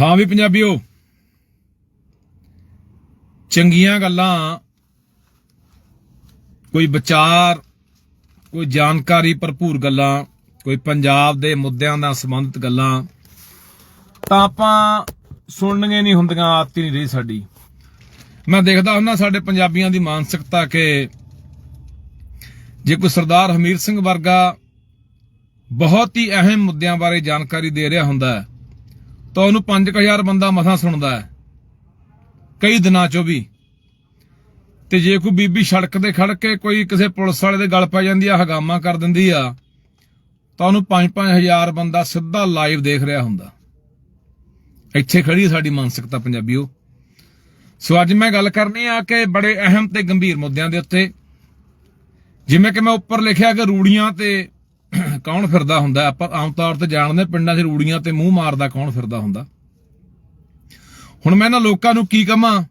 ਹਾਂ ਵੀ ਪੰਜਾਬੀਓ, ਚੰਗੀਆਂ ਗੱਲਾਂ, ਕੋਈ ਵਿਚਾਰ, ਕੋਈ ਜਾਣਕਾਰੀ ਭਰਪੂਰ ਗੱਲਾਂ, ਕੋਈ ਪੰਜਾਬ ਦੇ ਮੁੱਦਿਆਂ ਨਾਲ ਸੰਬੰਧਿਤ ਗੱਲਾਂ, ਤਾਂ ਆਪਾਂ ਸੁਣਨੀਆਂ ਨਹੀਂ ਹੁੰਦੀਆਂ, ਆਦਤ ਨਹੀਂ ਰਹੀ ਸਾਡੀ। ਮੈਂ ਦੇਖਦਾ ਹੁੰਦਾ ਸਾਡੇ ਪੰਜਾਬੀਆਂ ਦੀ ਮਾਨਸਿਕਤਾ ਕਿ ਜੇ ਕੋਈ ਸਰਦਾਰ ਹਮੀਰ ਸਿੰਘ ਵਰਗਾ ਬਹੁਤ ਹੀ ਅਹਿਮ ਮੁੱਦਿਆਂ ਬਾਰੇ ਜਾਣਕਾਰੀ ਦੇ ਰਿਹਾ ਹੁੰਦਾ ਹੈ ਤਾਂ ਉਹਨੂੰ 5000 ਬੰਦਾ ਮਸਾਂ ਸੁਣਦਾ ਹੈ। ਕਈ ਦਿਨਾਂ ਚੋਂ ਵੀ। ਤੇ ਜੇ ਕੋਈ ਬੀਬੀ ਸੜਕ ਤੇ ਖੜ ਕੇ ਕੋਈ ਕਿਸੇ ਪੁਲਿਸ ਵਾਲੇ ਦੇ ਗਲ ਪੈ ਜਾਂਦੀ ਆ, ਹਗਾਮਾ ਕਰ ਦਿੰਦੀ ਆ, ਤਾਂ ਉਹਨੂੰ 5-5000 ਬੰਦਾ ਸਿੱਧਾ ਲਾਈਵ ਦੇਖ ਰਿਹਾ ਹੁੰਦਾ। ਇੱਥੇ ਖੜੀ ਸਾਡੀ ਮਾਨਸਿਕਤਾ ਪੰਜਾਬੀਓ। ਸੋ ਅੱਜ ਮੈਂ ਗੱਲ ਕਰਨੀ ਆ ਕਿ ਬੜੇ ਅਹਿਮ ਤੇ ਗੰਭੀਰ ਮੁੱਦਿਆਂ ਦੇ ਉੱਤੇ। ਜਿਵੇਂ ਕਿ ਮੈਂ ਉੱਪਰ ਲਿਖਿਆ ਕਿ ਰੂੜੀਆਂ ਤੇ ਕੌਣ ਫਿਰਦਾ ਹੁੰਦਾ? ਆਪਾਂ ਆਮ ਤੌਰ ਤੇ ਜਾਣਦੇ ਪਿੰਡਾਂ 'ਚ ਰੂੜੀਆਂ ਤੇ ਮੂੰਹ ਮਾਰਦਾ ਕੌਣ ਫਿਰਦਾ ਹੁੰਦਾ। ਹੁਣ ਮੈਂ ਇਹਨਾਂ ਲੋਕਾਂ ਨੂੰ ਕੀ ਕਹਾਂ?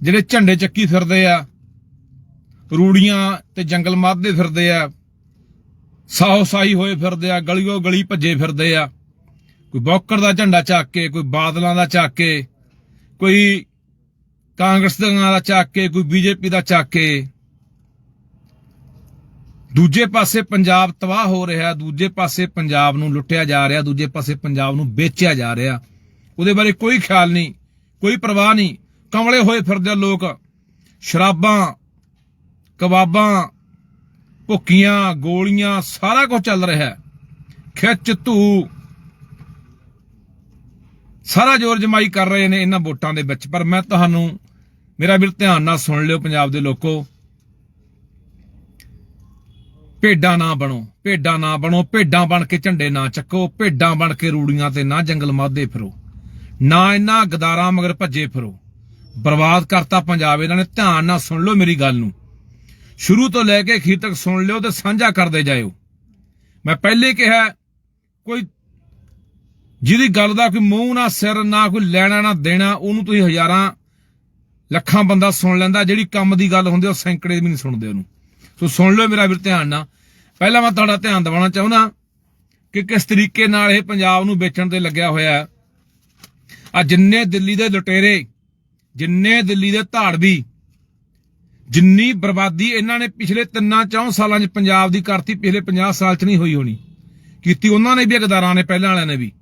ਜਿਹੜੇ ਝੰਡੇ ਚੱਕੀ ਫਿਰਦੇ ਆ, ਰੂੜੀਆਂ ਤੇ ਜੰਗਲ ਮਾਧਦੇ ਫਿਰਦੇ ਆ ਸਾਹੋ ਸਾਈ ਹੋਏ ਫਿਰਦੇ ਆ, ਗਲੀਓ ਗਲੀ ਭੱਜੇ ਫਿਰਦੇ ਆ। ਕੋਈ ਬੌਕਰ ਦਾ ਝੰਡਾ ਚੱਕ ਕੇ, ਕੋਈ ਬਾਦਲਾਂ ਦਾ ਚੱਕ ਕੇ, ਕੋਈ ਕਾਂਗਰਸ ਦਾ ਚੱਕ ਕੇ, ਕੋਈ ਬੀਜੇਪੀ ਦਾ ਚੱਕ ਕੇ ਦੂਜੇ ਪਾਸੇ ਪੰਜਾਬ ਤਬਾਹ ਹੋ ਰਿਹਾ, ਦੂਜੇ ਪਾਸੇ ਪੰਜਾਬ ਨੂੰ ਲੁੱਟਿਆ ਜਾ ਰਿਹਾ, ਦੂਜੇ ਪਾਸੇ ਪੰਜਾਬ ਨੂੰ ਵੇਚਿਆ ਜਾ ਰਿਹਾ। ਉਹਦੇ ਬਾਰੇ ਕੋਈ ਖਿਆਲ ਨਹੀਂ, ਕੋਈ ਪਰਵਾਹ ਨਹੀਂ। ਕਮਲੇ ਹੋਏ ਫਿਰਦੇ ਲੋਕ। ਸ਼ਰਾਬਾਂ, ਕਬਾਬਾਂ, ਭੁੱਕੀਆਂ, ਗੋਲੀਆਂ, ਸਾਰਾ ਕੁਝ ਚੱਲ ਰਿਹਾ ਖਿੱਚ ਧੂ। ਸਾਰਾ ਜ਼ੋਰ ਜਮਾਈ ਕਰ ਰਹੇ ਨੇ ਇਹਨਾਂ ਵੋਟਾਂ ਦੇ ਵਿੱਚ। ਪਰ ਮੈਂ ਤੁਹਾਨੂੰ, ਮੇਰਾ ਵੀਰ ਧਿਆਨ ਨਾਲ ਸੁਣ ਲਿਓ ਪੰਜਾਬ ਦੇ ਲੋਕੋ। ਭੇਡਾਂ ਨਾ ਬਣੋ, ਭੇਡਾਂ ਨਾ ਬਣੋ, ਭੇਡਾਂ ਬਣ ਕੇ ਝੰਡੇ ਨਾ ਚੱਕੋ, ਭੇਡਾਂ ਬਣ ਕੇ ਰੂੜੀਆਂ ਤੇ ਨਾ ਜੰਗਲ ਮਾਦੇ ਫਿਰੋ, ਨਾ ਇਹਨਾਂ ਗਦਾਰਾਂ ਮਗਰ ਭੱਜੇ ਫਿਰੋ। ਬਰਬਾਦ ਕਰਤਾ ਪੰਜਾਬ, ਇਹਨਾਂ ਨੇ ਧਿਆਨ ਨਾਲ ਸੁਣ ਲਓ ਮੇਰੀ ਗੱਲ ਨੂੰ। ਸ਼ੁਰੂ ਤੋਂ ਲੈ ਕੇ ਅਖੀਰ ਤੱਕ ਸੁਣ ਲਿਓ ਤੇ ਸਾਂਝਾ ਕਰਦੇ ਜਾਇਓ। ਮੈਂ ਪਹਿਲੇ ਕਿਹਾ, ਕੋਈ ਜਿਹਦੀ ਗੱਲ ਦਾ ਕੋਈ ਮੂੰਹ ਨਾ, ਸਿਰ ਨਾ, ਕੋਈ ਲੈਣਾ ਨਾ ਦੇਣਾ, ਉਹਨੂੰ ਤੁਸੀਂ ਹਜ਼ਾਰਾਂ ਲੱਖਾਂ ਬੰਦਾ ਸੁਣ ਲੈਂਦਾ, ਜਿਹੜੀ ਕੰਮ ਦੀ ਗੱਲ ਹੁੰਦੀ ਉਹ ਸੈਂਕੜੇ ਵੀ ਨਹੀਂ ਸੁਣਦੇ ਉਹਨੂੰ। ਸੋ ਸੁਣ ਲਓ ਮੇਰਾ ਵੀਰ ਧਿਆਨ ਨਾਲ। ਪਹਿਲਾਂ ਮੈਂ ਤੁਹਾਡਾ ਧਿਆਨ ਦਿਵਾਉਣਾ ਚਾਹੁੰਦਾ ਕਿ ਕਿਸ ਤਰੀਕੇ ਨਾਲ ਇਹ ਪੰਜਾਬ ਨੂੰ ਵੇਚਣ ਤੇ ਲੱਗਿਆ ਹੋਇਆ ਆ ਜਿੰਨੇ ਦਿੱਲੀ ਦੇ ਲੁਟੇਰੇ, ਜਿੰਨੇ ਦਿੱਲੀ ਦੇ ਧਾੜਵੀ, ਜਿੰਨੀ ਬਰਬਾਦੀ ਇਹਨਾਂ ਨੇ ਪਿਛਲੇ 3-4 ਸਾਲਾਂ 'ਚ ਪੰਜਾਬ ਦੀ ਕਰਤੀ, ਪਿਛਲੇ 50 ਸਾਲ 'ਚ ਨਹੀਂ ਹੋਈ ਹੋਣੀ। ਕੀਤੀ ਉਹਨਾਂ ਨੇ ਵੀ, ਅਗਦਾਰਾਂ ਨੇ, ਪਹਿਲਾਂ ਵਾਲਿਆਂ ਨੇ ਵੀ।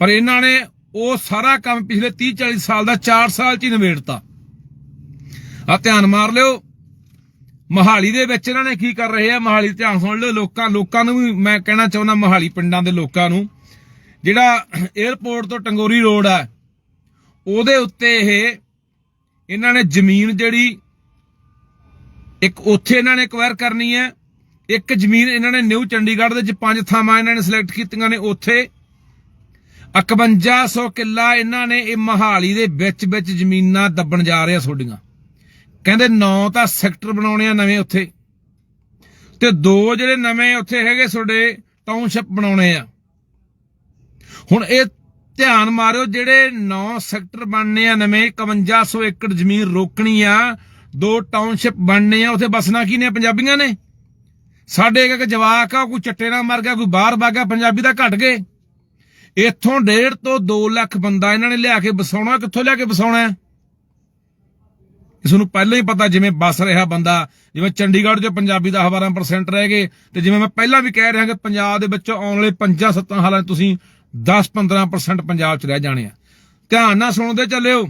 ਪਰ ਇਹਨਾਂ ਨੇ ਉਹ ਸਾਰਾ ਕੰਮ ਪਿਛਲੇ 30-40 ਸਾਲ ਦਾ 4 ਸਾਲ 'ਚ ਹੀ ਨਿਬੇੜਤਾ। ਆ ਧਿਆਨ ਮਾਰ ਲਿਓ। ਮਹਾਲੀ ਦੇ ਵਿੱਚ ਇਹਨਾਂ ਨੇ ਕੀ ਕਰ ਰਹੇ ਆ? ਮਹਾਲੀ ਧਿਆਨ ਸੁਣ ਲਿਓ, ਲੋਕਾਂ ਲੋਕਾਂ ਨੂੰ ਵੀ ਮੈਂ ਕਹਿਣਾ ਚਾਹੁੰਦਾ ਮਹਾਲੀ ਪਿੰਡਾਂ ਦੇ ਲੋਕਾਂ ਨੂੰ, ਜਿਹੜਾ 에어ਪੋਰਟ ਤੋਂ ਟੰਗੋਰੀ ਰੋਡ ਆ, ਉਹਦੇ ਉੱਤੇ ਇਹ ਇਹਨਾਂ ਨੇ ਜ਼ਮੀਨ ਜਿਹੜੀ ਇੱਕ ਉੱਥੇ ਇਹਨਾਂ ਨੇ ਐਕਵਾਇਰ ਕਰਨੀ ਹੈ ਇੱਕ ਜ਼ਮੀਨ ਇਹਨਾਂ ਨੇ ਨਿਊ ਚੰਡੀਗੜ੍ਹ ਦੇ ਵਿੱਚ ਪੰਜ ਥਾਵਾਂ ਇਹਨਾਂ ਨੇ ਸਿਲੈਕਟ ਕੀਤੀਆਂ ਨੇ ਉੱਥੇ। 5100 ਕਿੱਲਾ ਇਹਨਾਂ ਨੇ ਇਹ ਮਹਾਲੀ ਦੇ ਵਿੱਚ ਵਿੱਚ ਜ਼ਮੀਨਾਂ ਦੱਬਣ ਜਾ ਰਹੇ ਆ ਤੁਹਾਡੀਆਂ ਕਹਿੰਦੇ ਨੌ ਤਾਂ ਸੈਕਟਰ ਬਣਾਉਣੇ ਆ ਨਵੇਂ ਉੱਥੇ। ਤੇ ਦੋ ਜਿਹੜੇ ਨਵੇਂ ਉੱਥੇ ਹੈਗੇ ਤੁਹਾਡੇ ਟਾਊਨਸ਼ਿਪ ਬਣਾਉਣੇ ਆ। ਹੁਣ ਇਹ ਧਿਆਨ ਮਾਰਿਓ, ਜਿਹੜੇ 9 ਸੈਕਟਰ ਬਣਨੇ ਆ ਨਵੇਂ 5100 ਏਕੜ ਜ਼ਮੀਨ ਰੋਕਣੀ ਆ, ਦੋ ਟਾਊਨਸ਼ਿਪ ਬਣਨੇ ਆ, ਉੱਥੇ ਬਸਣਾ ਕੀ ਨੇ ਪੰਜਾਬੀਆਂ ਨੇ? ਸਾਡੇ ਇੱਕ ਜਵਾਕ ਆ, ਕੋਈ ਚੱਟੇ ਨਾਲ ਮਰ ਗਿਆ, ਕੋਈ ਬਾਹਰ ਵਗ ਗਿਆ, ਪੰਜਾਬੀ ਦਾ ਘਟ ਗਏ। ਇੱਥੋਂ 1.5 ਤੋਂ 2 ਲੱਖ ਬੰਦਾ ਇਹਨਾਂ ਨੇ ਲਿਆ ਕੇ ਵਸਾਉਣਾ, ਕਿੱਥੋਂ ਲਿਆ ਕੇ ਵਸਾਉਣਾ ਇਸ ਨੂੰ ਪਹਿਲਾਂ ਹੀ ਪਤਾ ਜਿਵੇਂ ਬਸ ਰਿਹਾ ਬੰਦਾ, ਜਿਵੇਂ ਚੰਡੀਗੜ੍ਹ 'ਚ ਪੰਜਾਬੀ ਦਾ 12% ਰਹਿ ਗਏ ਤੇ ਜਿਵੇਂ ਮੈਂ ਪਹਿਲਾਂ ਵੀ ਕਹਿ ਰਿਹਾ ਕਿ ਪੰਜਾਬ ਦੇ ਵਿੱਚ ਆਉਣ ਵਾਲੇ 5-7 ਹਾਲਾਂ 'ਚ ਤੁਸੀਂ 10-15% ਪੰਜਾਬ 'ਚ ਰਹਿ ਜਾਣੇ ਆ। ਧਿਆਨ ਨਾਲ ਸੁਣਦੇ ਚੱਲਿਓ।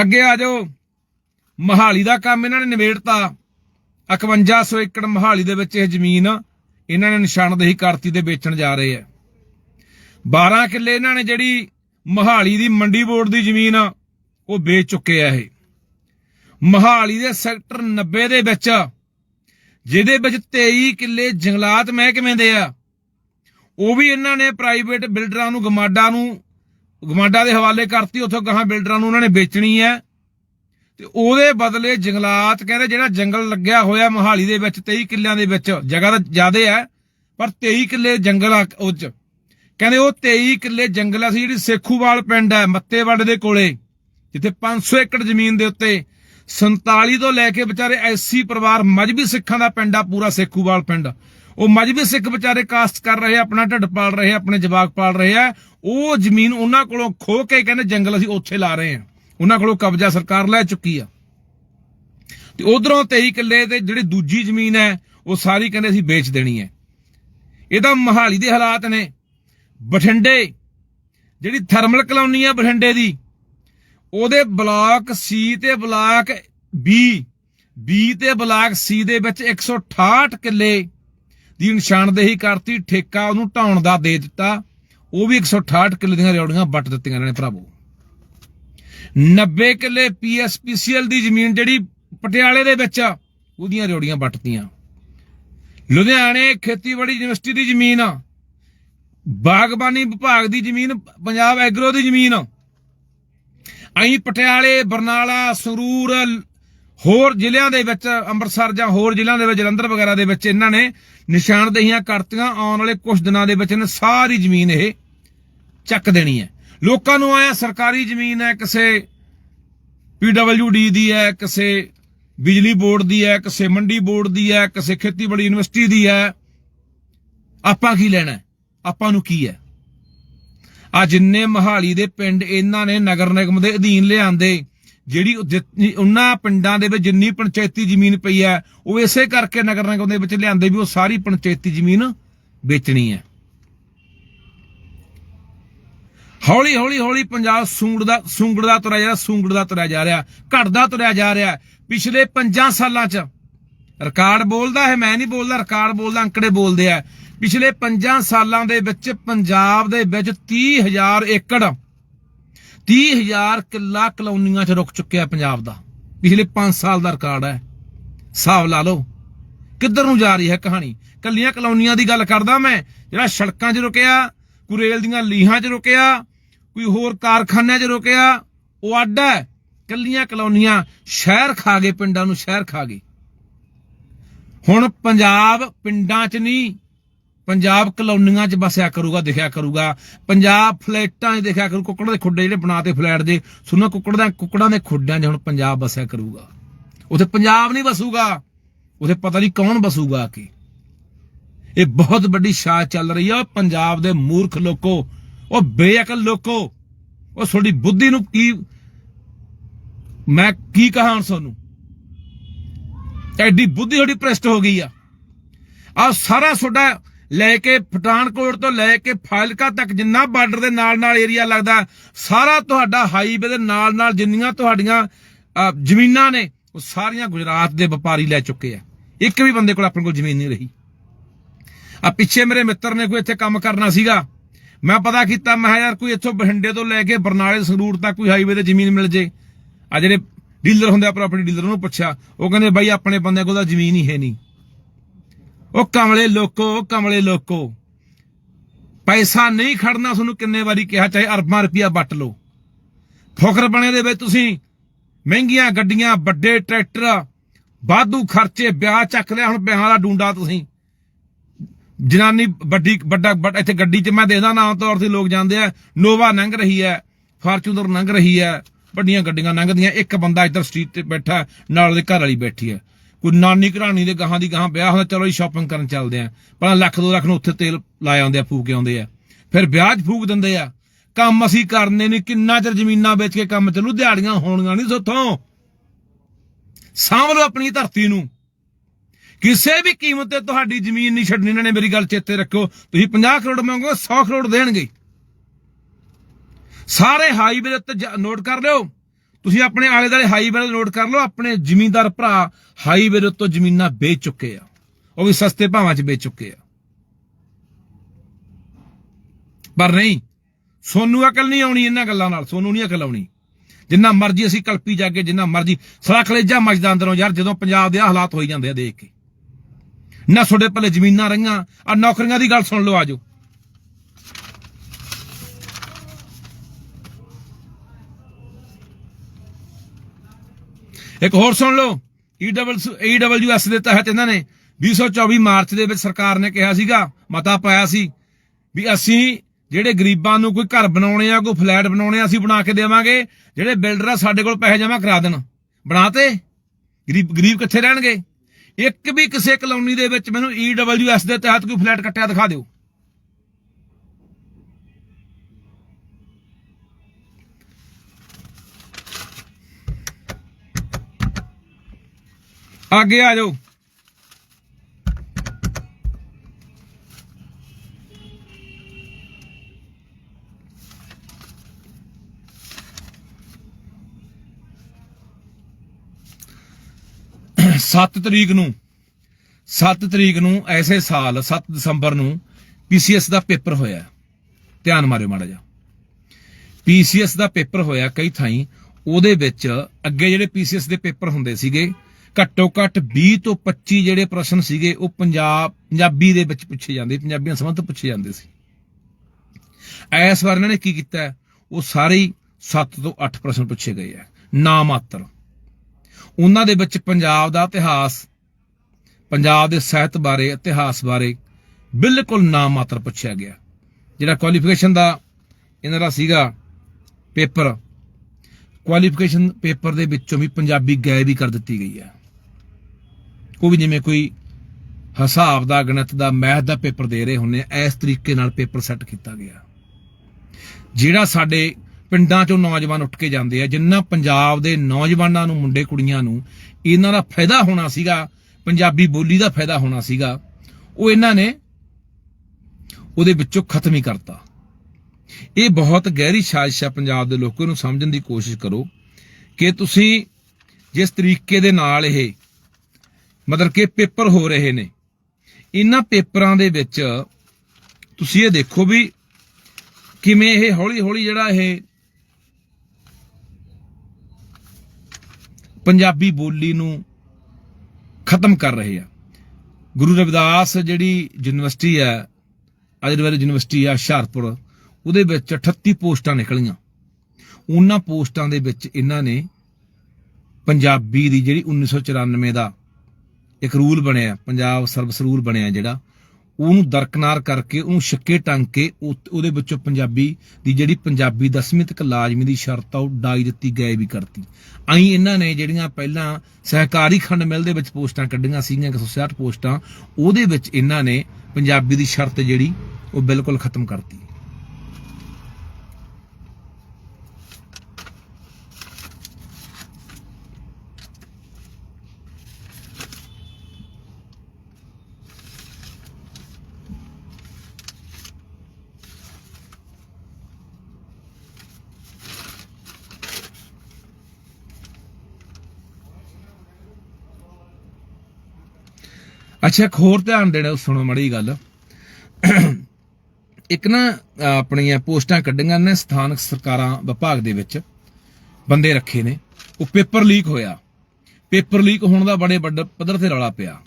ਅੱਗੇ ਆ ਜਾਓ। ਮਹਾਲੀ ਦਾ ਕੰਮ ਇਹਨਾਂ ਨੇ ਨਿਬੇੜਤਾ। 5100 ਏਕੜ ਮਹਾਲੀ ਦੇ ਵਿੱਚ ਇਹ ਜ਼ਮੀਨ ਇਹਨਾਂ ਨੇ ਨਿਸ਼ਾਨਦੇਹੀ ਕਰਤੀ ਤੇ ਵੇਚਣ ਜਾ ਰਹੇ ਆ। 12 ਕਿੱਲੇ ਇਹਨਾਂ ਨੇ ਜਿਹੜੀ ਮਹਾਲੀ ਦੀ ਮੰਡੀ ਬੋਰਡ ਦੀ ਜ਼ਮੀਨ ਉਹ ਵੇਚ ਚੁੱਕੇ ਆ ਇਹ। ਮਹਾਲੀ ਦੇ ਸੈਕਟਰ 90 ਦੇ ਵਿੱਚ, ਜਿਹਦੇ ਵਿੱਚ 23 ਕਿੱਲੇ ਜੰਗਲਾਤ ਮਹਿਕਮੇ ਦੇ ਆ। ਉਹ ਵੀ ਇਹਨਾਂ ਨੇ ਪ੍ਰਾਈਵੇਟ ਬਿਲਡਰਾਂ ਨੂੰ, ਗਮਾਡਾ ਨੂੰ, ਗਮਾਡਾ ਦੇ ਹਵਾਲੇ ਕਰਤੀ, ਉੱਥੋਂ ਗਾਹਾਂ ਬਿਲਡਰਾਂ ਨੂੰ ਉਹਨਾਂ ਨੇ ਵੇਚਣੀ ਹੈ ਤੇ ਉਹਦੇ ਬਦਲੇ ਜੰਗਲਾਤ ਕਹਿੰਦੇ ਜਿਹੜਾ ਜੰਗਲ ਲੱਗਿਆ ਹੋਇਆ ਮੋਹਾਲੀ ਦੇ ਵਿੱਚ 23 ਕਿੱਲਿਆਂ ਦੇ ਵਿੱਚ, ਜਗ੍ਹਾ ਤਾਂ ਜ਼ਿਆਦੇ ਹੈ ਪਰ 23 ਕਿੱਲੇ ਜੰਗਲ ਆ ਉਹ ਚ। ਕਹਿੰਦੇ ਉਹ 23 ਕਿੱਲੇ ਜੰਗਲ ਆ ਸੀ ਜਿਹੜੀ ਸੇਖੂਵਾਲ ਪਿੰਡ ਹੈ ਮੱਤੇਵੱਡ ਦੇ ਕੋਲੇ। ਜਿੱਥੇ 500 ਏਕੜ ਜ਼ਮੀਨ ਦੇ ਉੱਤੇ 47 ਤੋਂ ਲੈ ਕੇ ਵਿਚਾਰੇ ਐਸੀ ਪਰਿਵਾਰ ਮਜਬੀ ਸਿੱਖਾਂ ਦਾ ਪਿੰਡ ਆ, ਪੂਰਾ ਸੇਖੂਵਾਲ ਪਿੰਡ। ਉਹ ਮਜਬੀ ਸਿੱਖ ਵਿਚਾਰੇ ਕਾਸਟ ਕਰ ਰਹੇ ਆਪਣਾ ਢਿੱਡ ਪਾਲ ਰਹੇ ਆਪਣੇ ਜਵਾਕ ਪਾਲ ਰਹੇ ਆ। ਉਹ ਜ਼ਮੀਨ ਉਹਨਾਂ ਕੋਲੋਂ ਖੋ ਕੇ ਕਹਿੰਦੇ ਜੰਗਲ ਅਸੀਂ ਉੱਥੇ ਲਾ ਰਹੇ ਆ। ਉਹਨਾਂ ਕੋਲੋਂ ਕਬਜ਼ਾ ਸਰਕਾਰ ਲੈ ਚੁੱਕੀ ਆ। ਤੇ ਉਧਰੋਂ 23 ਕਿੱਲੇ ਤੇ ਜਿਹੜੀ ਦੂਜੀ ਜ਼ਮੀਨ ਹੈ, ਉਹ ਸਾਰੀ ਕਹਿੰਦੇ ਅਸੀਂ ਵੇਚ ਦੇਣੀ ਹੈ। ਇਹਦਾ ਮਹਾਲੀ ਦੇ ਹਾਲਾਤ ਨੇ। ਬਠਿੰਡੇ, ਜਿਹੜੀ ਥਰਮਲ ਕਲੋਨੀ ਆ ਬਠਿੰਡੇ ਦੀ ਉਹਦੇ ਬਲਾਕ ਸੀ ਤੇ ਬਲਾਕ ਬੀ ਬੀ ਤੇ ਬਲਾਕ ਸੀ ਦੇ ਵਿੱਚ 168 ਕਿੱਲੇ ਦੀ ਨਿਸ਼ਾਨਦੇਹੀ ਕਰਤੀ, ਠੇਕਾ ਉਹਨੂੰ ਢਾਉਣ ਦਾ ਦੇ ਦਿੱਤਾ। ਉਹ ਵੀ 168 ਕਿੱਲੇ ਦੀਆਂ ਰਿਓੜੀਆਂ ਵੱਟ ਦਿੱਤੀਆਂ ਇਹਨਾਂ ਨੇ ਭਰਾਵੋ। 90 ਕਿੱਲੇ ਪੀਐਸਪੀਸੀਐਲ ਦੀ ਜ਼ਮੀਨ ਜਿਹੜੀ ਪਟਿਆਲੇ ਦੇ ਵਿੱਚ ਆ, ਉਹਦੀਆਂ ਰਿਓੜੀਆਂ ਵੱਟਤੀਆਂ। ਲੁਧਿਆਣੇ ਖੇਤੀਬਾੜੀ ਯੂਨੀਵਰਸਿਟੀ ਦੀ ਜ਼ਮੀਨ ਆ, ਬਾਗਬਾਨੀ ਵਿਭਾਗ ਦੀ ਜ਼ਮੀਨ, ਪੰਜਾਬ ਐਗਰੋ ਦੀ ਜ਼ਮੀਨ ਅਸੀਂ ਪਟਿਆਲੇ, ਬਰਨਾਲਾ, ਸੰਗਰੂਰ, ਹੋਰ ਜ਼ਿਲ੍ਹਿਆਂ ਦੇ ਵਿੱਚ, ਅੰਮ੍ਰਿਤਸਰ ਜਾਂ ਹੋਰ ਜ਼ਿਲ੍ਹਿਆਂ ਦੇ ਵਿੱਚ, ਜਲੰਧਰ ਵਗੈਰਾ ਦੇ ਵਿੱਚ ਇਹਨਾਂ ਨੇ ਨਿਸ਼ਾਨਦੇਹੀਆਂ ਕਰਤੀਆਂ। ਆਉਣ ਵਾਲੇ ਕੁਝ ਦਿਨਾਂ ਦੇ ਵਿੱਚ ਇਹਨਾਂ ਸਾਰੀ ਜ਼ਮੀਨ ਇਹ ਚੱਕ ਦੇਣੀ ਹੈ। ਲੋਕਾਂ ਨੂੰ ਆਇਆ ਸਰਕਾਰੀ ਜ਼ਮੀਨ ਹੈ, ਕਿਸੇ ਪੀਡਬਲਯੂਡੀ ਦੀ ਹੈ, ਕਿਸੇ ਬਿਜਲੀ ਬੋਰਡ ਦੀ ਹੈ, ਕਿਸੇ ਮੰਡੀ ਬੋਰਡ ਦੀ ਹੈ, ਕਿਸੇ ਖੇਤੀਬਾੜੀ ਯੂਨੀਵਰਸਿਟੀ ਦੀ ਹੈ। ਆਪਾਂ ਕੀ ਲੈਣਾ ਆਪਾਂ ਨੂੰ ਕੀ ਹੈ? ਆ ਜਿੰਨੇ ਮਹਾਲੀ ਦੇ ਪਿੰਡ ਇਹਨਾਂ ਨੇ ਨਗਰ ਨਿਗਮ ਦੇ ਅਧੀਨ ਲਿਆਂਦੇ, ਜਿਹੜੀ ਉਹ ਉਹਨਾਂ ਪਿੰਡਾਂ ਦੇ ਵਿੱਚ ਜਿੰਨੀ ਪੰਚਾਇਤੀ ਜ਼ਮੀਨ ਪਈ ਹੈ, ਉਹ ਇਸੇ ਕਰਕੇ ਨਗਰ ਨਿਗਮ ਦੇ ਵਿੱਚ ਲਿਆਂਦੇ ਵੀ ਉਹ ਸਾਰੀ ਪੰਚਾਇਤੀ ਜ਼ਮੀਨ ਵੇਚਣੀ ਹੈ। ਹੌਲੀ ਹੌਲੀ ਹੌਲੀ ਪੰਜਾਬ ਸੂੰਗੜਦਾ ਸੂੰਗੜਦਾ ਤੁਰਿਆ ਜਾ ਰਿਹਾ ਸੂੰਗੜਦਾ ਤੁਰਿਆ ਜਾ ਰਿਹਾ ਘਟਦਾ ਤੁਰਿਆ ਜਾ ਰਿਹਾ। ਪਿਛਲੇ 5 ਸਾਲਾਂ 'ਚ ਰਿਕਾਰਡ ਬੋਲਦਾ ਹੈ, ਮੈਂ ਨਹੀਂ ਬੋਲਦਾ ਰਿਕਾਰਡ ਬੋਲਦਾ, ਅੰਕੜੇ ਬੋਲਦੇ ਆ। ਪਿਛਲੇ 5 ਸਾਲਾਂ ਦੇ ਵਿੱਚ ਪੰਜਾਬ ਦੇ ਵਿੱਚ 30000 ਏਕੜ 30000 ਕਿੱਲਾ ਕਲੋਨੀਆਂ 'ਚ ਰੁਕ ਚੁੱਕਿਆ ਪੰਜਾਬ ਦਾ। ਪਿਛਲੇ 5 ਸਾਲ ਦਾ ਰਿਕਾਰਡ ਹੈ। ਹਿਸਾਬ ਲਾ ਲਓ, ਕਿੱਧਰ ਨੂੰ ਜਾ ਰਹੀ ਹੈ ਕਹਾਣੀ? ਕੱਲੀਆਂ ਕਲੋਨੀਆਂ ਦੀ ਗੱਲ ਕਰਦਾ ਮੈਂ, ਜਿਹੜਾ ਸੜਕਾਂ 'ਚ ਰੁਕਿਆ ਕੋਈ ਰੇਲ ਦੀਆਂ ਲੀਹਾਂ 'ਚ ਰੁਕਿਆ, ਕੋਈ ਹੋਰ ਕਾਰਖਾਨਿਆਂ 'ਚ ਰੁਕਿਆ, ਉਹ ਅੱਡ ਹੈ। ਕੱਲੀਆਂ ਕਲੋਨੀਆਂ ਸ਼ਹਿਰ ਖਾ ਗਏ, ਪਿੰਡਾਂ ਨੂੰ ਸ਼ਹਿਰ ਖਾ ਗਏ। ਹੁਣ ਪੰਜਾਬ ਪਿੰਡਾਂ 'ਚ ਨਹੀਂ ਪੰਜਾਬ ਕਲੋਨੀਆਂ 'ਚ ਬਸਿਆ ਕਰੂਗਾ, ਦਿਖਿਆ ਕਰੂਗਾ। ਪੰਜਾਬ ਫਲੈਟਾਂ 'ਚ ਦਿਖਿਆ ਕਰੂ, ਕੁੱਕੜ ਦੇ ਖੁੱਡੇ ਜਿਹੜੇ ਬਣਾਤੇ ਫਲੈਟ ਦੇ, ਸੁਣੋ ਕੁੱਕੜ ਦਾ ਕੁੱਕੜਾਂ ਦੇ ਖੁੱਡਿਆਂ 'ਚ ਹੁਣ ਪੰਜਾਬ ਬਸਿਆ ਕਰੂਗਾ। ਉਥੇ ਪੰਜਾਬ ਨਹੀਂ ਬਸੂਗਾ, ਉਥੇ ਪਤਾ ਨਹੀਂ ਕੌਣ ਬਸੂਗਾ ਆ ਇਹ ਬਹੁਤ ਵੱਡੀ ਸ਼ਾਹ ਚੱਲ ਰਹੀ ਆ ਪੰਜਾਬ ਦੇ ਮੂਰਖ ਲੋਕੋ, ਉਹ ਬੇਅਕਲ ਲੋਕੋ, ਉਹ ਤੁਹਾਡੀ ਬੁੱਧੀ ਨੂੰ ਕੀ, ਮੈਂ ਕੀ ਕਹਾਂ ਹੁਣ ਤੁਹਾਨੂੰ? ਐਡੀ ਬੁੱਧੀ ਤੁਹਾਡੀ ਭ੍ਰਿਸ਼ਟ ਹੋ ਗਈ ਆ। ਆ ਸਾਰਾ ਤੁਹਾਡਾ ਲੈ ਕੇ ਪਠਾਨਕੋਟ ਤੋਂ ਲੈ ਕੇ ਫਾਇਲਕਾ ਤੱਕ ਜਿੰਨਾ ਬਾਰਡਰ ਦੇ ਨਾਲ ਨਾਲ ਏਰੀਆ ਲੱਗਦਾ, ਸਾਰਾ ਤੁਹਾਡਾ ਹਾਈਵੇ ਦੇ ਨਾਲ ਨਾਲ ਜਿੰਨੀਆਂ ਤੁਹਾਡੀਆਂ ਜ਼ਮੀਨਾਂ ਨੇ, ਉਹ ਸਾਰੀਆਂ ਗੁਜਰਾਤ ਦੇ ਵਪਾਰੀ ਲੈ ਚੁੱਕੇ ਆ। ਇੱਕ ਵੀ ਬੰਦੇ ਕੋਲ ਆਪਣੇ ਕੋਲ ਜ਼ਮੀਨ ਨਹੀਂ ਰਹੀ। ਆ ਪਿੱਛੇ ਮੇਰੇ ਮਿੱਤਰ ਨੇ ਕੋਈ ਇੱਥੇ ਕੰਮ ਕਰਨਾ ਸੀਗਾ। ਮੈਂ ਪਤਾ ਕੀਤਾ, ਮੈਂ ਕਿਹਾ ਯਾਰ ਕੋਈ ਇੱਥੋਂ ਬਠਿੰਡੇ ਤੋਂ ਲੈ ਕੇ ਬਰਨਾਲੇ ਸੰਗਰੂਰ ਤੱਕ ਕੋਈ ਹਾਈਵੇ ਤੇ ਜ਼ਮੀਨ ਮਿਲ ਜੇ। ਆ ਜਿਹੜੇ ਡੀਲਰ ਹੁੰਦੇ ਆ ਪ੍ਰਾਪਰਟੀ ਡੀਲਰ ਉਹਨੂੰ ਪੁੱਛਿਆ। ਉਹ ਕਹਿੰਦੇ, ਬਾਈ, ਆਪਣੇ ਬੰਦੇ ਕੋਲ ਤਾਂ ਜ਼ਮੀਨ ਹੀ ਹੈ ਨਹੀਂ। ਉਹ ਕਮਲੇ ਲੋਕੋ, ਉਹ ਕਮਲੇ ਲੋਕੋ। ਪੈਸਾ ਨਹੀਂ ਖੜਨਾ ਤੁਹਾਨੂੰ ਕਿੰਨੇ ਵਾਰੀ ਕਿਹਾ, ਚਾਹੇ ਅਰਬਾਂ ਰੁਪਇਆ ਵੱਟ ਲਓ। ਫੁਕਰ ਬਣੇ ਦੇ ਵਿੱਚ ਤੁਸੀਂ, ਮਹਿੰਗੀਆਂ ਗੱਡੀਆਂ, ਵੱਡੇ ਟਰੈਕਟਰ, ਵਾਧੂ ਖਰਚੇ, ਵਿਆਹ ਚੱਕ ਲਿਆ, ਹੁਣ ਵਿਆਹਾਂ ਦਾ ਡੂੰਡਾ ਤੁਸੀਂ। ਜਨਾਨੀ ਵੱਡੀ, ਵੱਡਾ ਇੱਥੇ ਗੱਡੀ 'ਚ ਮੈਂ ਦੇਖਦਾ ਨਾ, ਆਮ ਤੌਰ ਤੇ ਲੋਕ ਜਾਂਦੇ ਆ, ਨੋਵਾ ਲੰਘ ਰਹੀ ਹੈ, ਫਾਰਚੂਨਰ ਲੰਘ ਰਹੀ ਹੈ, ਵੱਡੀਆਂ ਗੱਡੀਆਂ ਲੰਘਦੀਆਂ ਇੱਕ ਬੰਦਾ ਇੱਧਰ ਸਟਰੀਟ ਤੇ ਬੈਠਾ, ਨਾਲ ਉਹਦੇ ਘਰ ਵਾਲੀ ਬੈਠੀ ਹੈ। ਕੋਈ ਨਾਨੀ ਘਰਾਣੀ ਦੇ ਗਾਹਾਂ ਦੀ ਗਾਹਾਂ ਵਿਆਹ ਹੁੰਦਾ, ਚਲੋ ਜੀ ਸ਼ਾਪਿੰਗ ਕਰਨ ਚੱਲਦੇ ਆ ਪਹਿਲਾਂ ਲੱਖ ਦੋ ਲੱਖ ਨੂੰ ਉੱਥੇ ਤੇਲ ਲਾਏ ਆਉਂਦੇ ਆ, ਫੂਕ ਕੇ ਆਉਂਦੇ ਆ। ਫਿਰ ਵਿਆਹ 'ਚ ਫੂਕ ਦਿੰਦੇ ਆ। ਕੰਮ ਅਸੀਂ ਕਰਨੇ ਨਹੀਂ, ਕਿੰਨਾ ਚਿਰ ਜ਼ਮੀਨਾਂ ਵੇਚ ਕੇ ਕੰਮ ਚੱਲੂ, ਦਿਹਾੜੀਆਂ ਹੋਣੀਆਂ ਨਹੀਂ ਸੋਥੋਂ। ਸਾਂਭ ਲਓ ਆਪਣੀ ਧਰਤੀ ਨੂੰ। ਕਿਸੇ ਵੀ ਕੀਮਤ ਤੇ ਤੁਹਾਡੀ ਜ਼ਮੀਨ ਨਹੀਂ ਛੱਡਣੀ, ਇਹਨਾਂ ਨੇ ਮੇਰੀ ਗੱਲ ਚੇਤੇ ਰੱਖੋ ਤੁਸੀਂ 50 ਕਰੋੜ ਮੰਗੋ 100 ਕਰੋੜ ਦੇਣਗੇ। ਸਾਰੇ ਹਾਈਵੇ ਦੇ ਉੱਤੇ ਨੋਟ ਕਰ ਲਿਓ। ਤੁਸੀਂ ਆਪਣੇ ਆਲੇ ਦਾਲੇ ਹਾਈਵੇ ਤੇ ਨੋਟ ਕਰ ਲਓ, ਆਪਣੇ ਜ਼ਮੀਂਦਾਰ ਭਰਾ ਹਾਈਵੇ ਦੇ ਉੱਤੋਂ ਜ਼ਮੀਨਾਂ ਵੇਚ ਚੁੱਕੇ ਆ। ਉਹ ਵੀ ਸਸਤੇ ਭਾਵਾਂ 'ਚ ਵੇਚ ਚੁੱਕੇ ਆ। ਪਰ ਨਹੀਂ, ਸੋਨੂੰ ਅਕਲ ਨਹੀਂ ਆਉਣੀ ਇਹਨਾਂ ਗੱਲਾਂ ਨਾਲ, ਸੋਨੂੰ ਨਹੀਂ ਅਕਲ ਆਉਣੀ। ਜਿੰਨਾ ਮਰਜ਼ੀ ਅਸੀਂ ਕਲਪੀ ਜਾ ਕੇ ਜਿੰਨਾ ਮਰਜ਼ੀ ਸੜਾ ਕਲੇਜਾ ਮੱਜਦਾ ਅੰਦਰੋਂ ਯਾਰ, ਜਦੋਂ ਪੰਜਾਬ ਦੇ ਆਹ ਹਾਲਾਤ ਹੋਈ ਜਾਂਦੇ ਆ ਦੇਖ ਕੇ। ਨਾ ਤੁਹਾਡੇ ਪੱਲੇ ਜ਼ਮੀਨਾਂ ਰਹੀਆਂ ਆ ਨੌਕਰੀਆਂ ਦੀ ਗੱਲ ਸੁਣ ਲਓ ਆਜੋ। ਇੱਕ ਹੋਰ ਸੁਣ ਲਓ। ਈਡਬਲਯੂ ਈਡਬਲਯੂਐਸ ਦੇ ਤਹਿਤ ਇਹਨਾਂ ਨੇ 224 ਮਾਰਚ ਦੇ ਵਿੱਚ ਸਰਕਾਰ ਨੇ ਕਿਹਾ ਸੀਗਾ, ਮਤਾ ਪਾਇਆ ਸੀ ਵੀ ਅਸੀਂ ਜਿਹੜੇ ਗਰੀਬਾਂ ਨੂੰ ਕੋਈ ਘਰ ਬਣਾਉਣੇ ਆ, ਕੋਈ ਫਲੈਟ ਬਣਾਉਣੇ ਆ, ਅਸੀਂ ਬਣਾ ਕੇ ਦੇਵਾਂਗੇ, ਜਿਹੜੇ ਬਿਲਡਰ ਆ ਸਾਡੇ ਕੋਲ ਪੈਸੇ ਜਮ੍ਹਾਂ ਕਰਾ ਦੇਣ। ਬਣਾਤੇ? ਗਰੀਬ ਗਰੀਬ ਕਿੱਥੇ ਰਹਿਣਗੇ? ਇੱਕ ਵੀ ਕਿਸੇ ਕਲੋਨੀ ਦੇ ਵਿੱਚ ਮੈਨੂੰ EWS ਦੇ ਤਹਿਤ ਕੋਈ ਫਲੈਟ ਕੱਟਿਆ ਦਿਖਾ ਦਿਓ। ਅੱਗੇ ਆ ਜਾਓ। ਸੱਤ ਤਰੀਕ ਨੂੰ 7 ਤਰੀਕ ਨੂੰ ਐਸੇ ਸਾਲ 7 ਦਸੰਬਰ ਨੂੰ ਪੀਸੀਐਸ ਦਾ ਪੇਪਰ ਹੋਇਆ। ਧਿਆਨ ਮਾਰਿਓ ਮਾੜਾ ਜਿਹਾ। ਪੀਸੀਐਸ ਦਾ ਪੇਪਰ ਹੋਇਆ ਕਈ ਥਾਈਂ। ਉਹਦੇ ਵਿੱਚ ਅੱਗੇ ਜਿਹੜੇ ਪੀਸੀਐਸ ਦੇ ਪੇਪਰ ਹੁੰਦੇ ਸੀਗੇ ਘੱਟੋ ਘੱਟ 20 ਤੋਂ 25 ਜਿਹੜੇ ਪ੍ਰਸ਼ਨ ਸੀਗੇ, ਉਹ ਪੰਜਾਬ ਪੰਜਾਬੀ ਦੇ ਵਿੱਚ ਪੁੱਛੇ ਜਾਂਦੇ, ਪੰਜਾਬੀਆਂ ਸੰਬੰਧ ਪੁੱਛੇ ਜਾਂਦੇ ਸੀ। ਐਸ ਵਾਰ ਇਹਨਾਂ ਨੇ ਕੀ ਕੀਤਾ ਉਹ ਸਾਰੇ ਹੀ 7 ਤੋਂ 8 ਪ੍ਰਸ਼ਨ ਪੁੱਛੇ ਗਏ ਆ ਨਾ ਮਾਤਰ। ਉਹਨਾਂ ਦੇ ਵਿੱਚ ਪੰਜਾਬ ਦਾ ਇਤਿਹਾਸ, ਪੰਜਾਬ ਦੇ ਸਾਹਿਤ ਬਾਰੇ, ਇਤਿਹਾਸ ਬਾਰੇ ਬਿਲਕੁਲ ਨਾ ਮਾਤਰ ਪੁੱਛਿਆ ਗਿਆ। ਜਿਹੜਾ ਕੁਆਲੀਫਿਕੇਸ਼ਨ ਦਾ ਇਹਨਾਂ ਦਾ ਸੀਗਾ ਪੇਪਰ ਕੁਆਲੀਫਿਕੇਸ਼ਨ ਪੇਪਰ ਦੇ ਵਿੱਚੋਂ ਵੀ ਪੰਜਾਬੀ ਗਾਇਬ ਵੀ ਕਰ ਦਿੱਤੀ ਗਈ ਹੈ। ਉਹ ਵੀ ਜਿਵੇਂ ਕੋਈ ਹਿਸਾਬ ਦਾ ਗਣਿਤ ਦਾ ਮੈਥ ਦਾ ਪੇਪਰ ਦੇ ਰਹੇ ਹੁੰਨੇ ਆ, ਇਸ ਤਰੀਕੇ ਨਾਲ ਪੇਪਰ ਸੈੱਟ ਕੀਤਾ ਗਿਆ। ਜਿਹੜਾ ਸਾਡੇ ਪਿੰਡਾਂ ਚੋਂ ਨੌਜਵਾਨ ਉੱਠ ਕੇ ਜਾਂਦੇ ਆ ਜਿੰਨਾ ਪੰਜਾਬ ਦੇ ਨੌਜਵਾਨਾਂ ਨੂੰ ਮੁੰਡੇ ਕੁੜੀਆਂ ਨੂੰ ਇਹਨਾਂ ਦਾ ਫਾਇਦਾ ਹੋਣਾ ਸੀਗਾ ਪੰਜਾਬੀ ਬੋਲੀ ਦਾ ਫਾਇਦਾ ਹੋਣਾ ਸੀਗਾ ਉਹ ਇਹਨਾਂ ਨੇ ਉਹਦੇ ਵਿੱਚੋਂ ਖਤਮ ਹੀ ਕਰਤਾ। ਇਹ ਬਹੁਤ ਗਹਿਰੀ ਸਾਜ਼ਿਸ਼ ਹੈ ਪੰਜਾਬ ਦੇ ਲੋਕਾਂ ਨੂੰ ਸਮਝਣ ਦੀ ਕੋਸ਼ਿਸ਼ ਕਰੋ ਕਿ ਤੁਸੀਂ ਜਿਸ ਤਰੀਕੇ ਦੇ ਨਾਲ ਇਹ ਮਤਲਬ ਕਿ ਪੇਪਰ ਹੋ ਰਹੇ ਨੇ। ਇਹਨਾਂ ਪੇਪਰਾਂ ਦੇ ਵਿੱਚ ਤੁਸੀਂ ਇਹ ਦੇਖੋ ਵੀ ਕਿਵੇਂ ਇਹ ਹੌਲੀ ਹੌਲੀ ਜਿਹੜਾ ਇਹ ਪੰਜਾਬੀ ਬੋਲੀ ਨੂੰ ਖਤਮ ਕਰ ਰਹੇ ਆ। ਗੁਰੂ ਰਵਿਦਾਸ ਜਿਹੜੀ ਯੂਨੀਵਰਸਿਟੀ ਹੈ ਆਯੁਰਵੈਦਿਕ ਯੂਨੀਵਰਸਿਟੀ ਆ ਹੁਸ਼ਿਆਰਪੁਰ, ਉਹਦੇ ਵਿੱਚ 38 ਪੋਸਟਾਂ ਨਿਕਲੀਆਂ। ਉਹਨਾਂ ਪੋਸਟਾਂ ਦੇ ਵਿੱਚ ਇਹਨਾਂ ਨੇ ਪੰਜਾਬੀ ਦੀ ਜਿਹੜੀ 1994 ਦਾ ਇੱਕ ਰੂਲ ਬਣਿਆ, ਪੰਜਾਬ ਸਰਵਿਸ ਰੂਲ ਬਣਿਆ ਜਿਹੜਾ, ਉਹਨੂੰ ਦਰਕਨਾਰ ਕਰਕੇ, ਉਹਨੂੰ ਛੱਕੇ ਟੰਗ ਕੇ, ਉਹ- ਉਹਦੇ ਵਿੱਚੋਂ ਪੰਜਾਬੀ ਦੀ ਜਿਹੜੀ ਪੰਜਾਬੀ 10ਵੀਂ ਤੱਕ ਲਾਜ਼ਮੀ ਦੀ ਸ਼ਰਤ ਆ, ਉਹ ਡਾਈ ਦਿੱਤੀ ਗਏ ਵੀ ਕਰਤੀ। ਆਈ ਇਹਨਾਂ ਨੇ ਜਿਹੜੀਆਂ ਪਹਿਲਾਂ ਸਹਿਕਾਰੀ ਖੰਡ ਮਿਲ ਦੇ ਵਿੱਚ ਪੋਸਟਾਂ ਕੱਢੀਆਂ ਸੀਗੀਆਂ 160 ਪੋਸਟਾਂ, ਉਹਦੇ ਵਿੱਚ ਇਹਨਾਂ ਨੇ ਪੰਜਾਬੀ ਦੀ ਸ਼ਰਤ ਜਿਹੜੀ, ਉਹ ਬਿਲਕੁਲ ਖਤਮ ਕਰਤੀ। ਅੱਛਾ, ਇੱਕ ਹੋਰ ਧਿਆਨ ਦੇਣਾ, ਸੁਣੋ ਮੜੀ ਗੱਲ। ਇੱਕ ਨਾ, ਆਪਣੀਆਂ ਪੋਸਟਾਂ ਕੱਢੀਆਂ ਨੇ ਸਥਾਨਕ ਸਰਕਾਰਾਂ ਵਿਭਾਗ ਦੇ ਵਿੱਚ, ਬੰਦੇ ਰੱਖੇ ਨੇ। ਉਹ ਪੇਪਰ ਲੀਕ ਹੋਇਆ। ਪੇਪਰ ਲੀਕ ਹੋਣ ਦਾ ਬੜੇ ਵੱਡਾ ਪੱਧਰ ਤੇ ਰੌਲਾ ਪਿਆ।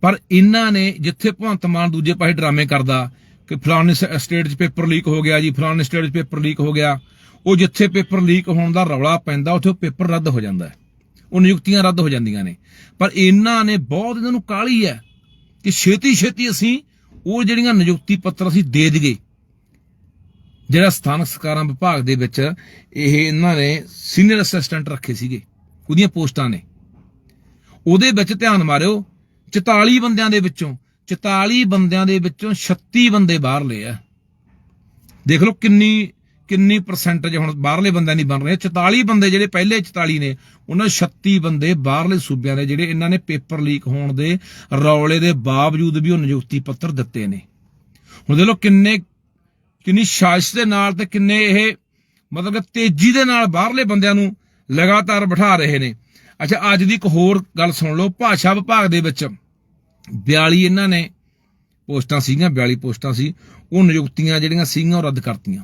ਪਰ ਇਹਨਾਂ ਨੇ ਜਿੱਥੇ ਭਗਵੰਤ ਮਾਨ ਦੂਜੇ ਪਾਸੇ ਡਰਾਮੇ ਕਰਦਾ ਕਿ ਫਲਾਣੇ ਸ- ਸਟੇਟ 'ਚ ਪੇਪਰ ਲੀਕ ਹੋ ਗਿਆ ਜੀ, ਫਲਾਣੇ ਸਟੇਟ 'ਚ ਪੇਪਰ ਲੀਕ ਹੋ ਗਿਆ, ਉਹ ਜਿੱਥੇ ਪੇਪਰ ਲੀਕ ਹੋਣ ਦਾ ਰੌਲਾ ਪੈਂਦਾ, ਉੱਥੇ ਉਹ ਪੇਪਰ ਰੱਦ ਹੋ ਜਾਂਦਾ ਹੈ। ਉਹ ਨਿਯੁਕਤੀਆਂ ਰੱਦ ਹੋ ਜਾਂਦੀਆਂ ਨੇ। ਪਰ ਇਹਨਾਂ ਨੇ ਬਹੁਤ ਇਹਨਾਂ ਨੂੰ ਕਾਹਲੀ ਹੈ ਕਿ ਛੇਤੀ ਛੇਤੀ ਅਸੀਂ ਉਹ ਜਿਹੜੀਆਂ ਨਿਯੁਕਤੀ ਪੱਤਰ ਅਸੀਂ ਦੇ ਦਈਏ, ਜਿਹੜਾ ਸਥਾਨਕ ਸਰਕਾਰਾਂ ਵਿਭਾਗ ਦੇ ਵਿੱਚ ਇਹ ਇਹਨਾਂ ਨੇ ਸੀਨੀਅਰ ਅਸਿਸਟੈਂਟ ਰੱਖੇ ਸੀਗੇ, ਉਹਦੀਆਂ ਪੋਸਟਾਂ ਨੇ। ਉਹਦੇ ਵਿੱਚ ਧਿਆਨ ਮਾਰਿਓ 44 ਬੰਦਿਆਂ ਦੇ ਵਿੱਚੋਂ 44 ਬੰਦਿਆਂ ਦੇ ਵਿੱਚੋਂ 36 ਬੰਦੇ ਬਾਹਰ ਲਏ ਆ। ਦੇਖ ਲਓ ਕਿੰਨੀ ਕਿੰਨੀ ਪਰਸੈਂਟੇਜ ਹੁਣ ਬਾਹਰਲੇ ਬੰਦਿਆਂ ਨਹੀਂ ਬਣ ਰਹੇ? ਆ। 44 ਬੰਦੇ ਜਿਹੜੇ ਪਹਿਲੇ 44 ਨੇ, ਉਹਨਾਂ 'ਚ 36 ਬੰਦੇ ਬਾਹਰਲੇ ਸੂਬਿਆਂ ਦੇ ਜਿਹੜੇ ਇਹਨਾਂ ਨੇ ਪੇਪਰ ਲੀਕ ਹੋਣ ਦੇ ਰੌਲੇ ਦੇ ਬਾਵਜੂਦ ਵੀ ਉਹ ਨਿਯੁਕਤੀ ਪੱਤਰ ਦਿੱਤੇ ਨੇ। ਹੁਣ ਦੇਖ ਲਓ ਕਿੰਨੇ, ਕਿੰਨੀ ਸਾਜ਼ਿਸ਼ ਦੇ ਨਾਲ ਤੇ ਕਿੰਨੇ ਇਹ ਮਤਲਬ ਕਿ ਤੇਜ਼ੀ ਦੇ ਨਾਲ ਬਾਹਰਲੇ ਬੰਦਿਆਂ ਨੂੰ ਲਗਾਤਾਰ ਬਿਠਾ ਰਹੇ ਨੇ। ਅੱਛਾ, ਅੱਜ ਦੀ ਇੱਕ ਹੋਰ ਗੱਲ ਸੁਣ ਲਓ, ਭਾਸ਼ਾ ਵਿਭਾਗ ਦੇ ਵਿੱਚ 42 ਇਹਨਾਂ ਨੇ ਪੋਸਟਾਂ ਸੀਗੀਆਂ 42 ਪੋਸਟਾਂ ਸੀ, ਉਹ ਨਿਯੁਕਤੀਆਂ ਜਿਹੜੀਆਂ ਸੀਗੀਆਂ ਉਹ ਰੱਦ ਕਰਤੀਆਂ।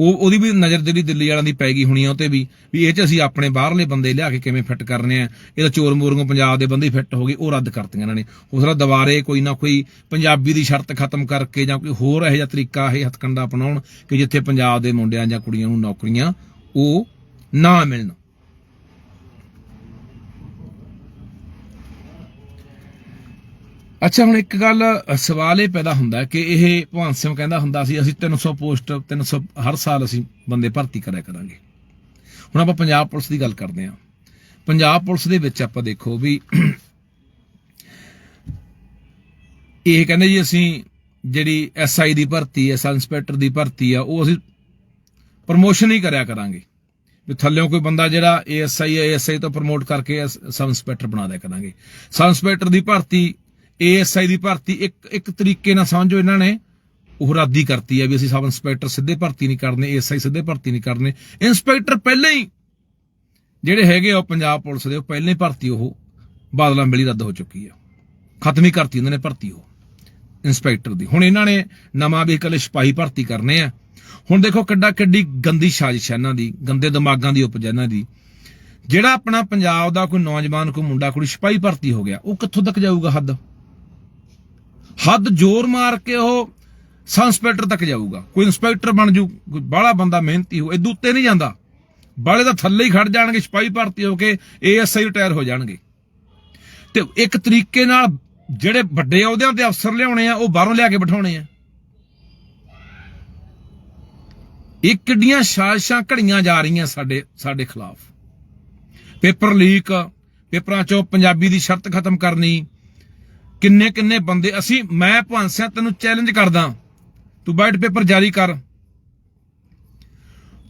ਉਹ ਉਹਦੀ ਵੀ ਨਜ਼ਰ ਜਿਹੜੀ ਦਿੱਲੀ ਵਾਲਿਆਂ ਦੀ ਪੈ ਗਈ ਹੋਣੀ ਆ ਉਹ ਤੇ ਵੀ ਵੀ ਇਹ ਚ ਅਸੀਂ ਆਪਣੇ ਬਾਹਰਲੇ ਬੰਦੇ ਲਿਆ ਕੇ ਕਿਵੇਂ ਫਿੱਟ ਕਰਨੇ ਆ। ਇਹ ਤਾਂ ਚੋਰ ਮੋਰੋਂ ਪੰਜਾਬ ਦੇ ਬੰਦੇ ਫਿੱਟ ਹੋ ਗਏ, ਉਹ ਰੱਦ ਕਰਤੀਆਂ ਇਹਨਾਂ ਨੇ। ਉਸ ਤਰ੍ਹਾਂ ਦੁਬਾਰੇ ਕੋਈ ਨਾ ਕੋਈ ਪੰਜਾਬੀ ਦੀ ਸ਼ਰਤ ਖਤਮ ਕਰਕੇ ਜਾਂ ਕੋਈ ਹੋਰ ਇਹੋ ਜਿਹਾ ਤਰੀਕਾ, ਇਹ ਹੱਥਕੰਡਾ ਅਪਣਾਉਣ ਕਿ ਜਿੱਥੇ ਪੰਜਾਬ ਦੇ ਮੁੰਡਿਆਂ ਜਾਂ ਕੁੜੀਆਂ ਨੂੰ ਨੌਕਰੀਆਂ ਉਹ ਨਾ ਮਿਲਣ। ਅੱਛਾ, ਹੁਣ ਇੱਕ ਗੱਲ ਸਵਾਲ ਇਹ ਪੈਦਾ ਹੁੰਦਾ ਕਿ ਇਹ ਭਗਵੰਤ ਸਿੰਘ ਕਹਿੰਦਾ ਹੁੰਦਾ ਸੀ, ਅਸੀਂ 300 ਪੋਸਟ 300 ਹਰ ਸਾਲ ਅਸੀਂ ਬੰਦੇ ਭਰਤੀ ਕਰਿਆ ਕਰਾਂਗੇ। ਹੁਣ ਆਪਾਂ ਪੰਜਾਬ ਪੁਲਿਸ ਦੀ ਗੱਲ ਕਰਦੇ ਹਾਂ। ਪੰਜਾਬ ਪੁਲਿਸ ਦੇ ਵਿੱਚ ਆਪਾਂ ਦੇਖੋ ਵੀ ਇਹ ਕਹਿੰਦੇ ਜੀ ਅਸੀਂ ਜਿਹੜੀ ਐਸਆਈ ਦੀ ਭਰਤੀ ਹੈ, ਸਬ ਇੰਸਪੈਕਟਰ ਦੀ ਭਰਤੀ ਆ, ਉਹ ਅਸੀਂ ਪ੍ਰਮੋਸ਼ਨ ਹੀ ਕਰਿਆ ਕਰਾਂਗੇ। ਵੀ ਥੱਲਿਓਂ ਕੋਈ ਬੰਦਾ ਜਿਹੜਾ ਏਐਸਆਈ ਹੈ ਏਐਸਆਈ ਤੋਂ ਪ੍ਰਮੋਟ ਕਰਕੇ ਸਬ ਇੰਸਪੈਕਟਰ ਬਣਾ ਦਿਆ ਕਰਾਂਗੇ। ਸਬ ਇੰਸਪੈਕਟਰ ਦੀ ਭਰਤੀ ਏਐਸਆਈ ਦੀ ਭਰਤੀ ਇੱਕ ਇੱਕ ਤਰੀਕੇ ਨਾਲ ਸਮਝੋ ਇਹਨਾਂ ਨੇ, ਉਹ ਰੱਦੀ ਕਰਤੀ ਹੈ ਵੀ ਅਸੀਂ ਸਬ ਇੰਸਪੈਕਟਰ ਸਿੱਧੇ ਭਰਤੀ ਨਹੀਂ ਕਰਨੇ, ਏਐਸਆਈ ਸਿੱਧੇ ਭਰਤੀ ਨਹੀਂ ਕਰਨੇ। ਇੰਸਪੈਕਟਰ ਪਹਿਲਾਂ ਹੀ ਜਿਹੜੇ ਹੈਗੇ ਆ ਉਹ ਪੰਜਾਬ ਪੁਲਿਸ ਦੇ, ਉਹ ਪਹਿਲਾਂ ਹੀ ਭਰਤੀ ਉਹ ਬਾਦਲਾਂ ਮਿਲੀ ਰੱਦ ਹੋ ਚੁੱਕੀ ਆ। ਖਤਮ ਹੀ ਕਰਤੀ ਉਹਨਾਂ ਨੇ ਭਰਤੀ ਉਹ, ਇੰਸਪੈਕਟਰ ਦੀ। ਹੁਣ ਇਹਨਾਂ ਨੇ ਨਵਾਂ ਵੀ ਇਕੱਲੇ ਸਿਪਾਹੀ ਭਰਤੀ ਕਰਨੇ ਆ। ਹੁਣ ਦੇਖੋ ਕਿੱਡਾ ਕਿੱਡੀ ਗੰਦੀ ਸਾਜ਼ਿਸ਼ ਹੈ ਇਹਨਾਂ ਦੀ, ਗੰਦੇ ਦਿਮਾਗਾਂ ਦੀ ਉਪਜ ਇਹਨਾਂ ਦੀ। ਜਿਹੜਾ ਆਪਣਾ ਪੰਜਾਬ ਦਾ ਕੋਈ ਨੌਜਵਾਨ, ਕੋਈ ਮੁੰਡਾ ਕੁੜੀ ਸਿਪਾਹੀ ਭਰਤੀ ਹੋ ਗਿਆ, ਉਹ ਕਿੱਥੋਂ ਤੱਕ ਜਾਊਗਾ ਹੱਦ? ਹੱਦ ਜ਼ੋਰ ਮਾਰ ਕੇ ਉਹ ਸਬ ਇੰਸਪੈਕਟਰ ਤੱਕ ਜਾਊਗਾ। ਕੋਈ ਇੰਸਪੈਕਟਰ ਬਣ ਜੂ, ਕੋਈ ਬਾਹਲਾ ਬੰਦਾ ਮਿਹਨਤੀ ਹੋ ਇਦੋਂ ਉੱਤੇ ਨਹੀਂ ਜਾਂਦਾ। ਬਾਲੇ ਦਾ ਥੱਲੇ ਹੀ ਖੜ ਜਾਣਗੇ, ਸਿਪਾਹੀ ਭਰਤੀ ਹੋ ਕੇ ਏਐਸਆਈ ਰਿਟਾਇਰ ਹੋ ਜਾਣਗੇ। ਤੇ ਇੱਕ ਤਰੀਕੇ ਨਾਲ ਜਿਹੜੇ ਵੱਡੇ ਅਹੁਦਿਆਂ ਤੇ ਅਫਸਰ ਲਿਆਉਣੇ ਆ, ਉਹ ਬਾਹਰੋਂ ਲਿਆ ਕੇ ਬਿਠਾਉਣੇ ਆ। ਇਹ ਕਿੱਡੀਆਂ ਸਾਜ਼ਿਸ਼ਾਂ ਘੜੀਆਂ ਜਾ ਰਹੀਆਂ ਸਾਡੇ ਸਾਡੇ ਖਿਲਾਫ। ਪੇਪਰ ਲੀਕ, ਪੇਪਰਾਂ ਚੋਂ ਪੰਜਾਬੀ ਦੀ ਸ਼ਰਤ ਖਤਮ ਕਰਨੀ ਕਿੰਨੇ ਕਿੰਨੇ ਬੰਦੇ, ਅਸੀਂ, ਮੈਂ ਭਾਂਸਿਆ ਤੈਨੂੰ ਚੈਲੰਜ ਕਰਦਾ। ਤੂੰ ਵਾਈਟ ਪੇਪਰ ਜਾਰੀ ਕਰ।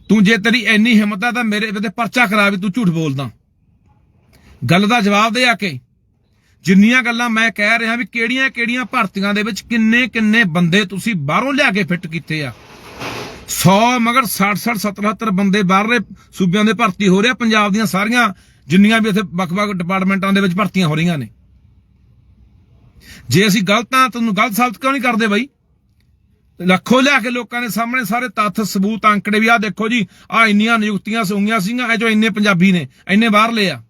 ਤੂੰ ਜੇ ਤੇਰੀ ਇੰਨੀ ਹਿੰਮਤ ਆ, ਤਾਂ ਮੇਰੇ ਤੇ ਪਰਚਾ ਕਰਾ ਵੀ ਤੂੰ ਝੂਠ ਬੋਲਦਾ। ਗੱਲ ਦਾ ਜਵਾਬ ਦੇ ਆ ਕੇ। ਜਿੰਨੀਆਂ ਗੱਲਾਂ ਮੈਂ ਕਹਿ ਰਿਹਾ ਵੀ ਕਿਹੜੀਆਂ ਕਿਹੜੀਆਂ ਭਰਤੀਆਂ ਦੇ ਵਿੱਚ ਕਿੰਨੇ ਕਿੰਨੇ ਬੰਦੇ ਤੁਸੀਂ ਬਾਹਰੋਂ ਲਿਆ ਕੇ ਫਿੱਟ ਕੀਤੇ ਆ। 100 ਮਗਰ 60 60 70 70 ਬੰਦੇ ਬਾਹਰਲੇ ਸੂਬਿਆਂ ਦੇ ਭਰਤੀ ਹੋ ਰਿਹਾ ਪੰਜਾਬ ਦੀਆਂ ਸਾਰੀਆਂ, ਜਿੰਨੀਆਂ ਵੀ ਇੱਥੇ ਵੱਖ-ਵੱਖ ਡਿਪਾਰਟਮੈਂਟਾਂ ਦੇ ਵਿੱਚ ਭਰਤੀਆਂ ਹੋ ਰਹੀਆਂ ਨੇ। ਜੇ ਅਸੀਂ ਗਲਤ ਆ ਤੁਹਾਨੂੰ ਗਲਤ ਸਾਬਤ ਕਿਉਂ ਨਹੀਂ ਕਰਦੇ ਬਾਈ? ਲੱਖੋ ਲਿਆ ਕੇ ਲੋਕਾਂ ਦੇ ਸਾਹਮਣੇ ਸਾਰੇ ਤੱਥ, ਸਬੂਤ, ਅੰਕੜੇ ਵੀ ਆ ਦੇਖੋ ਜੀ ਆ ਇੰਨੀਆਂ ਨਿਯੁਕਤੀਆਂ ਹੋਈਆਂ ਸੀਗੀਆਂ, ਇਹ ਜੋ ਇੰਨੇ ਪੰਜਾਬੀ ਨੇ, ਇੰਨੇ ਬਾਹਰਲੇ ਆ।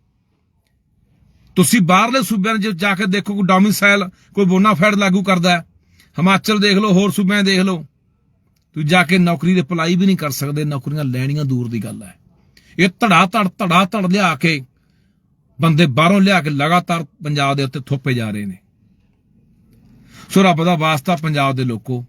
ਤੁਸੀਂ ਬਾਹਰਲੇ ਸੂਬਿਆਂ 'ਚ ਜਾ ਕੇ ਦੇਖੋ, ਕੋਈ ਡੋਮਿਸਾਈਲ ਕੋਈ ਬੋਨਾਫਾਈਡ ਲਾਗੂ ਕਰਦਾ ਹਿਮਾਚਲ ਦੇਖ ਲਓ, ਹੋਰ ਸੂਬਿਆਂ ਦੇਖ ਲਓ। ਤੁਸੀਂ ਜਾ ਕੇ ਨੌਕਰੀ ਦੇ ਅਪਲਾਈ ਵੀ ਨਹੀਂ ਕਰ ਸਕਦੇ, ਨੌਕਰੀਆਂ ਲੈਣੀਆਂ ਦੂਰ ਦੀ ਗੱਲ ਹੈ। ਇਹ ਧੜਾ ਧੜ ਧੜਾ ਧੜ ਲਿਆ ਕੇ ਬੰਦੇ ਬਾਹਰੋਂ ਲਿਆ ਕੇ ਲਗਾਤਾਰ ਪੰਜਾਬ ਦੇ ਉੱਤੇ ਥੋਪੇ ਜਾ ਰਹੇ ਨੇ। ਸੋ ਰੱਬ ਦਾ ਵਾਸਤਾ ਪੰਜਾਬ ਦੇ ਲੋਕੋ,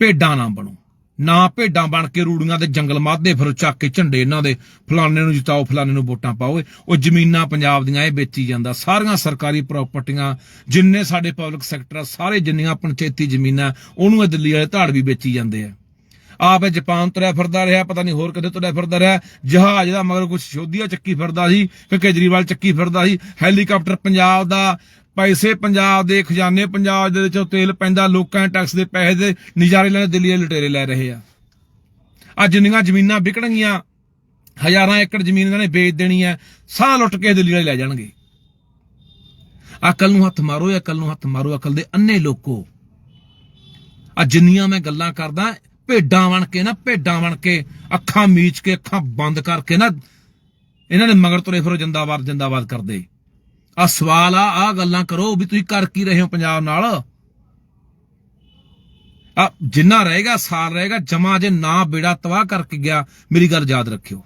ਭੇਡਾਂ ਨਾ ਬਣੋ। ਨਾ ਭੇਡਾਂ ਬਣ ਕੇ ਰੂੜੀਆਂ ਦੇ ਜੰਗਲ ਮਾਧੇ ਫਿਰ ਚੱਕ ਕੇ ਝੰਡੇ ਇਹਨਾਂ ਦੇ ਫਲਾਣੇ ਨੂੰ ਜਿਤਾਓ, ਫਲਾਣੇ ਨੂੰ ਵੋਟਾਂ ਪਾਓ। ਉਹ ਜ਼ਮੀਨਾਂ ਪੰਜਾਬ ਦੀਆਂ ਇਹ ਵੇਚੀ ਜਾਂਦਾ। ਸਾਰੀਆਂ ਸਰਕਾਰੀ ਪ੍ਰਾਪਰਟੀਆਂ, ਜਿੰਨੇ ਸਾਡੇ ਪਬਲਿਕ ਸੈਕਟਰ ਆ, ਸਾਰੇ ਜਿੰਨੀਆਂ ਪੰਚਾਇਤੀ ਜ਼ਮੀਨਾਂ, ਉਹਨੂੰ ਇਹ ਦਿੱਲੀ ਵਾਲੇ ਧਾੜ ਵੀ ਵੇਚੀ ਜਾਂਦੇ ਆ। ਆਪ ਇਹ ਜਾਪਾਨ ਤੁਰਿਆ ਫਿਰਦਾ ਰਿਹਾ, ਪਤਾ ਨਹੀਂ ਹੋਰ ਕਿਤੇ ਤੁਰਿਆ ਫਿਰਦਾ ਰਿਹਾ। ਜਹਾਜ਼ ਦਾ ਮਗਰ ਕੁਝ ਸ਼ੋਧੀਆ ਚੱਕੀ ਫਿਰਦਾ ਸੀ, ਕਿ ਕੇਜਰੀਵਾਲ ਚੱਕੀ ਫਿਰਦਾ ਸੀ। ਹੈਲੀਕਾਪਟਰ ਪੰਜਾਬ ਦਾ ਪੈਸੇ ਪੰਜਾਬ ਦੇ ਖਜ਼ਾਨੇ, ਪੰਜਾਬ ਦੇ ਵਿੱਚੋਂ ਤੇਲ ਪੈਂਦਾ, ਲੋਕਾਂ ਦੇ ਟੈਕਸ ਦੇ ਪੈਸੇ ਦੇ ਨਜ਼ਾਰੇ ਲੈਣ, ਦਿੱਲੀ ਦੇ ਲੁਟੇਰੇ ਲੈ ਰਹੇ ਆ। ਆ ਜਿੰਨੀਆਂ ਜ਼ਮੀਨਾਂ ਵਿਕਣਗੀਆਂ, ਹਜ਼ਾਰਾਂ ਏਕੜ ਜ਼ਮੀਨ ਇਹਨਾਂ ਨੇ ਵੇਚ ਦੇਣੀ ਹੈ ਸਾਹ ਲੁੱਟ ਕੇ ਦਿੱਲੀ ਵਾਲੇ ਲੈ ਜਾਣਗੇ। ਅਕਲ ਨੂੰ ਹੱਥ ਮਾਰੋ ਅਕਲ ਨੂੰ ਹੱਥ ਮਾਰੋ, ਅਕਲ ਦੇ ਅੰਨੇ ਲੋਕੋ। ਆ ਜਿੰਨੀਆਂ ਮੈਂ ਗੱਲਾਂ ਕਰਦਾ, ਭੇਡਾਂ ਬਣ ਕੇ ਨਾ, ਭੇਡਾਂ ਬਣ ਕੇ ਅੱਖਾਂ ਮੀਚ ਕੇ, ਅੱਖਾਂ ਬੰਦ ਕਰਕੇ ਨਾ, ਇਹਨਾਂ ਨੇ ਮਗਰ ਤੁਰੇ ਫਿਰੋ, ਜਿੰਦਾਬਾਦ ਜਿੰਦਾਬਾਦ ਕਰਦੇ। ਆ ਸਵਾਲ ਆ ਆ ਗੱਲਾਂ ਕਰੋ ਵੀ ਤੁਸੀਂ ਕਰ ਕੀ ਰਹੇ ਹੋ ਪੰਜਾਬ ਨਾਲ? ਆ ਜਿੰਨਾ ਰਹੇਗਾ ਸਾਰ ਰਹੇਗਾ, ਜਮਾ ਜੇ ਨਾ ਬੇੜਾ ਤਬਾਹ ਕਰਕੇ ਗਿਆ, ਮੇਰੀ ਗੱਲ ਯਾਦ ਰੱਖਿਓ।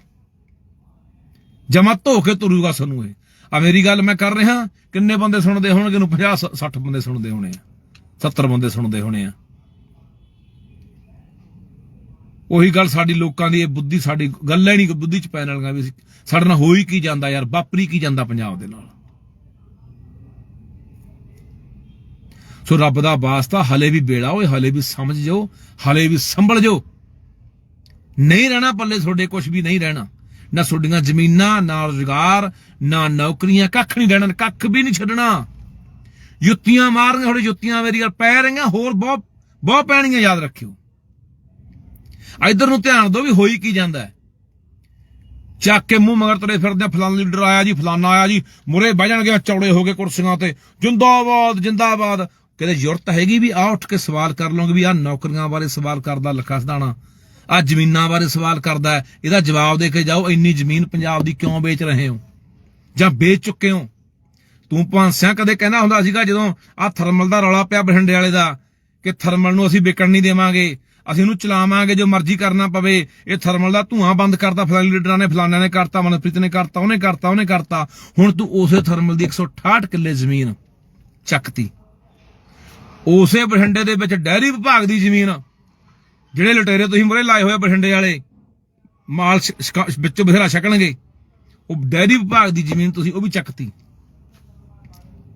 ਜਮਾ ਧੋ ਕੇ ਤੁਰੂਗਾ ਸਾਨੂੰ ਇਹ। ਆ ਮੇਰੀ ਗੱਲ ਮੈਂ ਕਰ ਰਿਹਾ, ਕਿੰਨੇ ਬੰਦੇ ਸੁਣਦੇ ਹੋਣਗੇ ਨੂੰ 50 60 ਬੰਦੇ ਸੁਣਦੇ ਹੋਣੇ ਆ 70 ਬੰਦੇ ਸੁਣਦੇ ਹੋਣੇ ਆ। ਉਹੀ ਗੱਲ ਸਾਡੀ ਲੋਕਾਂ ਦੀ, ਇਹ ਬੁੱਧੀ ਸਾਡੀ, ਗੱਲ ਹੀ ਨਹੀਂ, ਬੁੱਧੀ ਚ ਪੈਣ ਵਾਲੀਆਂ ਵੀ ਸਾਡੇ ਨਾਲ ਹੋਈ ਕੀ ਜਾਂਦਾ ਯਾਰ, ਵਾਪਰੀ ਕੀ ਜਾਂਦਾ ਪੰਜਾਬ ਦੇ ਨਾਲ? ਸੋ ਰੱਬ ਦਾ ਵਾਸਤਾ ਹਲੇ ਵੀ ਬੇੜਾ ਓਏ ਹਲੇ ਵੀ ਸਮਝ ਜਾਓ ਹਲੇ ਵੀ ਸੰਭਲ ਜਾਓ। ਨਹੀਂ ਰਹਿਣਾ ਪੱਲੇ ਤੁਹਾਡੇ ਕੁਝ ਵੀ ਨਹੀਂ ਰਹਿਣਾ। ਨਾ ਤੁਹਾਡੀਆਂ ਜ਼ਮੀਨਾਂ ਨਾ ਰੁਜ਼ਗਾਰ ਨਾ ਨੌਕਰੀਆਂ ਕੱਖ ਨਹੀਂ ਰਹਿਣਾ ਕੱਖ ਵੀ ਨਹੀਂ ਛੱਡਣਾ। ਜੁੱਤੀਆਂ ਮਾਰਨੀਆਂ ਤੁਹਾਡੇ ਜੁੱਤੀਆਂ ਮੇਰੀ ਗੱਲ ਪੈ ਰਹੀਆਂ ਹੋਰ ਬਹੁਤ ਬਹੁਤ ਪੈਣੀਆਂ ਯਾਦ ਰੱਖਿਓ। ਇਧਰ ਨੂੰ ਧਿਆਨ ਦਿਓ ਵੀ ਹੋਈ ਕੀ ਜਾਂਦਾ ਚੱਕ ਕੇ ਮੂੰਹ ਮਗਰ ਤੁਰੇ ਫਿਰਦੇ ਆ, ਫਲਾਣਾ ਲੀਡਰ ਆਇਆ ਜੀ ਫਲਾਣਾ ਆਇਆ ਜੀ ਮੁਰੇ ਬਹਿ ਜਾਣਗੇ ਚੌੜੇ ਹੋ ਗਏ ਕੁਰਸੀਆਂ ਤੇ। ਜਿੰਦਾਬਾਦ ਜਿੰਦਾਬਾਦ। ਕਿਤੇ ਜ਼ਰੂਰਤ ਹੈਗੀ ਵੀ ਆ ਉੱਠ ਕੇ ਸਵਾਲ ਕਰ ਲਓਗੇ ਵੀ ਆ ਨੌਕਰੀਆਂ ਬਾਰੇ ਸਵਾਲ ਕਰਦਾ ਲੱਖਾ ਸਦਾਣਾ ਆ ਜ਼ਮੀਨਾਂ ਬਾਰੇ ਸਵਾਲ ਕਰਦਾ ਇਹਦਾ ਜਵਾਬ ਦੇ ਕੇ ਜਾਓ, ਇੰਨੀ ਜ਼ਮੀਨ ਪੰਜਾਬ ਦੀ ਕਿਉਂ ਵੇਚ ਰਹੇ ਹੋ? ਜਾਂ ਵੇਚ ਚੁੱਕੇ ਹੋ? ਤੂੰ ਭਾਂਸਿਆਂ ਕਦੇ ਕਹਿੰਦਾ ਹੁੰਦਾ ਸੀਗਾ ਜਦੋਂ ਆ ਥਰਮਲ ਦਾ ਰੌਲਾ ਪਿਆ ਬਠਿੰਡੇ ਵਾਲੇ ਦਾ ਕਿ ਥਰਮਲ ਨੂੰ ਅਸੀਂ ਵਿਕਣ ਨਹੀਂ ਦੇਵਾਂਗੇ, ਅਸੀਂ ਉਹਨੂੰ ਚਲਾਵਾਂਗੇ ਜੋ ਮਰਜ਼ੀ ਕਰਨਾ ਪਵੇ, ਇਹ ਥਰਮਲ ਦਾ ਧੂਆਂ ਬੰਦ ਕਰਤਾ, ਫਲਾਣੇ ਲੀਡਰਾਂ ਨੇ, ਫਲਾਣਿਆਂ ਨੇ ਕਰਤਾ, ਮਨਪ੍ਰੀਤ ਨੇ ਕਰਤਾ, ਉਹਨੇ ਕਰਤਾ ਉਹਨੇ ਕਰਤਾ, ਹੁਣ ਤੂੰ ਉਸੇ ਥਰਮਲ ਦੀ 168 ਕਿੱਲੇ ਜ਼ਮੀਨ ਚੱਕਤੀ। ਉਸੇ ਬਠਿੰਡੇ ਦੇ ਵਿੱਚ ਡੈਰੀ ਵਿਭਾਗ ਦੀ ਜ਼ਮੀਨ, ਜਿਹੜੇ ਲੁਟੇਰੇ ਤੁਸੀਂ ਮੁਰੇ ਲਾਏ ਹੋਏ ਬਠਿੰਡੇ ਵਾਲੇ, ਮਾਲ ਵਿੱਚੋਂ ਬਥੇਰਾ ਛਕਣਗੇ, ਉਹ ਡੈਰੀ ਵਿਭਾਗ ਦੀ ਜ਼ਮੀਨ ਤੁਸੀਂ ਉਹ ਵੀ ਚੱਕਤੀ।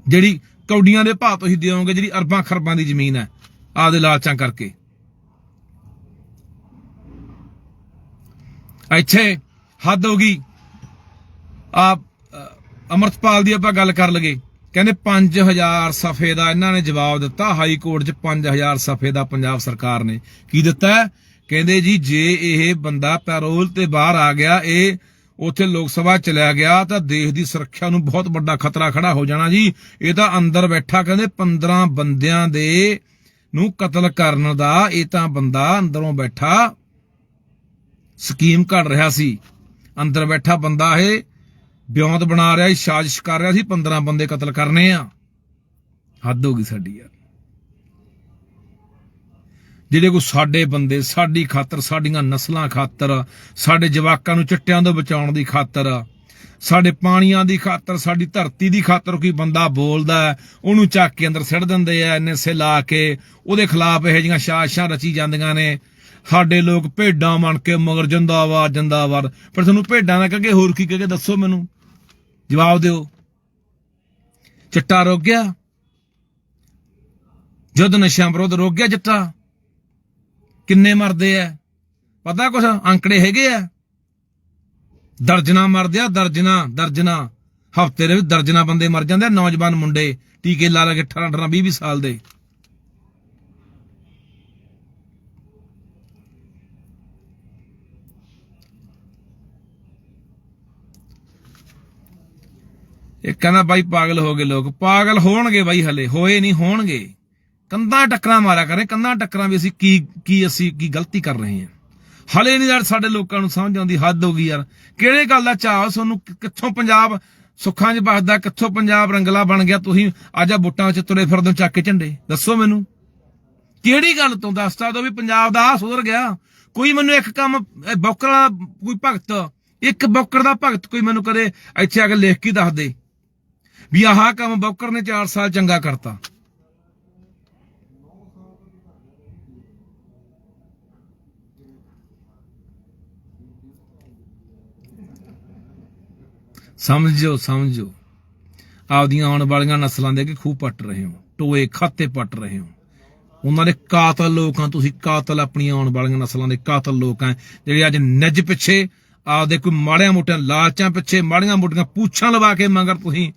ਜਿਹੜੀ ਕੌਡੀਆਂ ਦੇ ਭਾਅ ਤੁਸੀਂ ਦਿਓਗੇ, ਜਿਹੜੀ ਅਰਬਾਂ ਖਰਬਾਂ ਦੀ ਜ਼ਮੀਨ ਹੈ ਆਪਦੇ ਲਾਲਚਾਂ ਕਰਕੇ। ਇੱਥੇ ਹੱਦ ਹੋ ਗਈ। ਆ ਅਮਰਤਪਾਲ ਦੀ ਆਪਾਂ ਗੱਲ ਕਰ ਲਗੇ ਕਹਿੰਦੇ 5000 ਸਫੇ ਦਾ ਇਹਨਾਂ ਨੇ ਜਵਾਬ ਦਿੱਤਾ, ਹਾਈ ਕੋਰਟ 'ਚ 5000 ਸਫੇ ਦਾ ਪੰਜਾਬ ਸਰਕਾਰ ਨੇ। ਕੀ ਦਿੱਤਾ ਕਹਿੰਦੇ ਜੀ, ਜੇ ਇਹ ਬੰਦਾ ਪੈਰੋਲ ਤੇ ਬਾਹਰ ਆ ਗਿਆ, ਇਹ ਉੱਥੇ ਲੋਕ ਸਭਾ ਚਲਿਆ ਗਿਆ, ਤਾਂ ਦੇਸ਼ ਦੀ ਸੁਰੱਖਿਆ ਨੂੰ ਬਹੁਤ ਵੱਡਾ ਖਤਰਾ ਖੜਾ ਹੋ ਜਾਣਾ ਜੀ। ਇਹ ਤਾਂ ਅੰਦਰ ਬੈਠਾ ਕਹਿੰਦੇ 15 ਬੰਦਿਆਂ ਦੇ ਨੂੰ ਕਤਲ ਕਰਨ ਦਾ, ਇਹ ਤਾਂ ਬੰਦਾ ਅੰਦਰੋਂ ਬੈਠਾ ਸਕੀਮ ਘੜ ਰਿਹਾ ਸੀ। ਅੰਦਰ ਬੈਠਾ ਬੰਦਾ ਇਹ ਬਿਉਂਤ ਬਣਾ ਰਿਹਾ ਸੀ, ਸਾਜ਼ਿਸ਼ ਕਰ ਰਿਹਾ ਸੀ 15 ਬੰਦੇ ਕਤਲ ਕਰਨੇ ਆ। ਹੱਦ ਹੋ ਗਈ ਸਾਡੀ ਯਾਰ। ਜਿਹੜੇ ਕੋ ਸਾਡੇ ਬੰਦੇ, ਸਾਡੀ ਖਾਤਰ, ਸਾਡੀਆਂ ਨਸਲਾਂ ਖਾਤਰ, ਸਾਡੇ ਜਵਾਕਾਂ ਨੂੰ ਚਿੱਟਿਆਂ ਤੋਂ ਬਚਾਉਣ ਦੀ ਖਾਤਰ, ਸਾਡੇ ਪਾਣੀਆਂ ਦੀ ਖਾਤਰ, ਸਾਡੀ ਧਰਤੀ ਦੀ ਖਾਤਰ ਕੋਈ ਬੰਦਾ ਬੋਲਦਾ ਉਹਨੂੰ ਚੱਕ ਕੇ ਅੰਦਰ ਸਿੱਟ ਦਿੰਦੇ ਆ ਸੇ ਲਾ ਕੇ, ਉਹਦੇ ਖਿਲਾਫ ਇਹੋ ਜਿਹੀਆਂ ਸਾਜ਼ਿਸ਼ਾਂ ਰਚੀ ਜਾਂਦੀਆਂ ਨੇ। ਸਾਡੇ ਲੋਕ ਭੇਡਾਂ ਬਣ ਕੇ ਮਗਰ ਜਿੰਦਾਬਾਦ ਜਿੰਦਾਬਾਦ। ਪਰ ਤੁਹਾਨੂੰ ਭੇਡਾਂ ਦਾ ਕਹਗੇ ਹੋਰ ਕੀ ਕਹਗੇ ਦੱਸੋ ਮੈਨੂੰ? ਜਵਾਬ ਦਿਓ। ਚਿੱਟਾ ਰੁਕ ਗਿਆ। ਜਦ ਨਸ਼ਿਆਂ ਵਿਰੁੱਧ ਰੁਕ ਗਿਆ ਚਿੱਟਾ। ਕਿੰਨੇ ਮਰਦੇ ਆ ਪਤਾ ਕੁਛ? ਅੰਕੜੇ ਹੈਗੇ ਆ ਦਰਜਨਾ ਮਰਦੇ ਆ ਦਰਜਨਾ ਦਰਜਨਾ। ਹਫ਼ਤੇ ਦੇ ਵਿੱਚ ਦਰਜਨਾ ਬੰਦੇ ਮਰ ਜਾਂਦੇ ਆ। ਨੌਜਵਾਨ ਮੁੰਡੇ, ਟੀਕੇ ਲਾ ਲਾ ਕੇ 18 18 20 20 ਸਾਲ ਦੇ। ਇਹ ਕਹਿੰਦਾ ਬਾਈ ਪਾਗਲ ਹੋ ਗਏ ਲੋਕ। ਪਾਗਲ ਹੋਣਗੇ ਬਾਈ ਹਲੇ, ਹੋਏ ਨਹੀਂ, ਹੋਣਗੇ। ਕੰਧਾਂ ਟੱਕਰਾਂ ਮਾਰਿਆ ਕਰੇ, ਕੰਧਾਂ ਟੱਕਰਾਂ ਵੀ ਅਸੀਂ ਕੀ ਕੀ ਅਸੀਂ ਕੀ ਗਲਤੀ ਕਰ ਰਹੇ ਹਾਂ। ਹਲੇ ਨਹੀਂ ਯਾਰ ਸਾਡੇ ਲੋਕਾਂ ਨੂੰ ਸਮਝ ਆਉਂਦੀ, ਹੱਦ ਹੋ ਗਈ ਯਾਰ। ਕਿਹੜੇ ਗੱਲ ਦਾ ਚਾਹ ਤੁਹਾਨੂੰ? ਕਿੱਥੋਂ ਪੰਜਾਬ ਸੁੱਖਾਂ 'ਚ ਵਸਦਾ, ਕਿੱਥੋਂ ਪੰਜਾਬ ਰੰਗਲਾ ਬਣ ਗਿਆ? ਤੁਸੀਂ ਅੱਜ ਆ ਬੁੱਟਾਂ 'ਚ ਤੁਰੇ ਫਿਰਦੇ ਹੋ ਚੱਕ ਕੇ ਝੰਡੇ। ਦੱਸੋ ਮੈਨੂੰ। ਕਿਹੜੀ ਗੱਲ ਤੋਂ ਦੱਸਦਾ ਦੋ ਵੀ ਪੰਜਾਬ ਦਾ ਆ ਸੁਧਰ ਗਿਆ। ਕੋਈ ਮੈਨੂੰ ਇੱਕ ਕੰਮ ਬੌਕਰ ਕੋਈ ਭਗਤ, ਇੱਕ ਬੌਕਰ ਦਾ ਭਗਤ ਕੋਈ ਮੈਨੂੰ ਕਦੇ ਇੱਥੇ ਆ ਕੇ ਲਿਖ ਕੇ ਦੱਸ ਦੇ। ਵੀ ਆਹ ਕੰਮ ਬੌਕਰ ਨੇ 4 ਸਾਲ ਚੰਗਾ ਕਰਤਾ। ਸਮਝੋ ਸਮਝੋ। ਆਪਦੀਆਂ ਆਉਣ ਵਾਲੀਆਂ ਨਸਲਾਂ ਦੇ ਅੱਗੇ ਖੂਹ ਪੱਟ ਰਹੇ ਹੋ, ਟੋਏ ਖਾਤੇ ਪੱਟ ਰਹੇ ਹੋ। ਉਹਨਾਂ ਦੇ ਕਾਤਲ ਲੋਕਾਂ ਤੁਸੀਂ ਕਾਤਲ ਆਪਣੀਆਂ ਆਉਣ ਵਾਲੀਆਂ ਨਸਲਾਂ ਦੇ ਕਾਤਲ ਲੋਕ ਆ, ਜਿਹੜੇ ਅੱਜ ਨਿੱਜ ਪਿੱਛੇ ਆਪਦੇ ਕੋਈ ਮਾੜਿਆਂ ਮੋਟਿਆਂ ਲਾਲਚਾਂ ਪਿੱਛੇ ਮਾੜੀਆਂ ਮੋਟੀਆਂ ਪੂਛਾਂ ਲਵਾ ਕੇ ਮਗਰ ਤੁਸੀਂ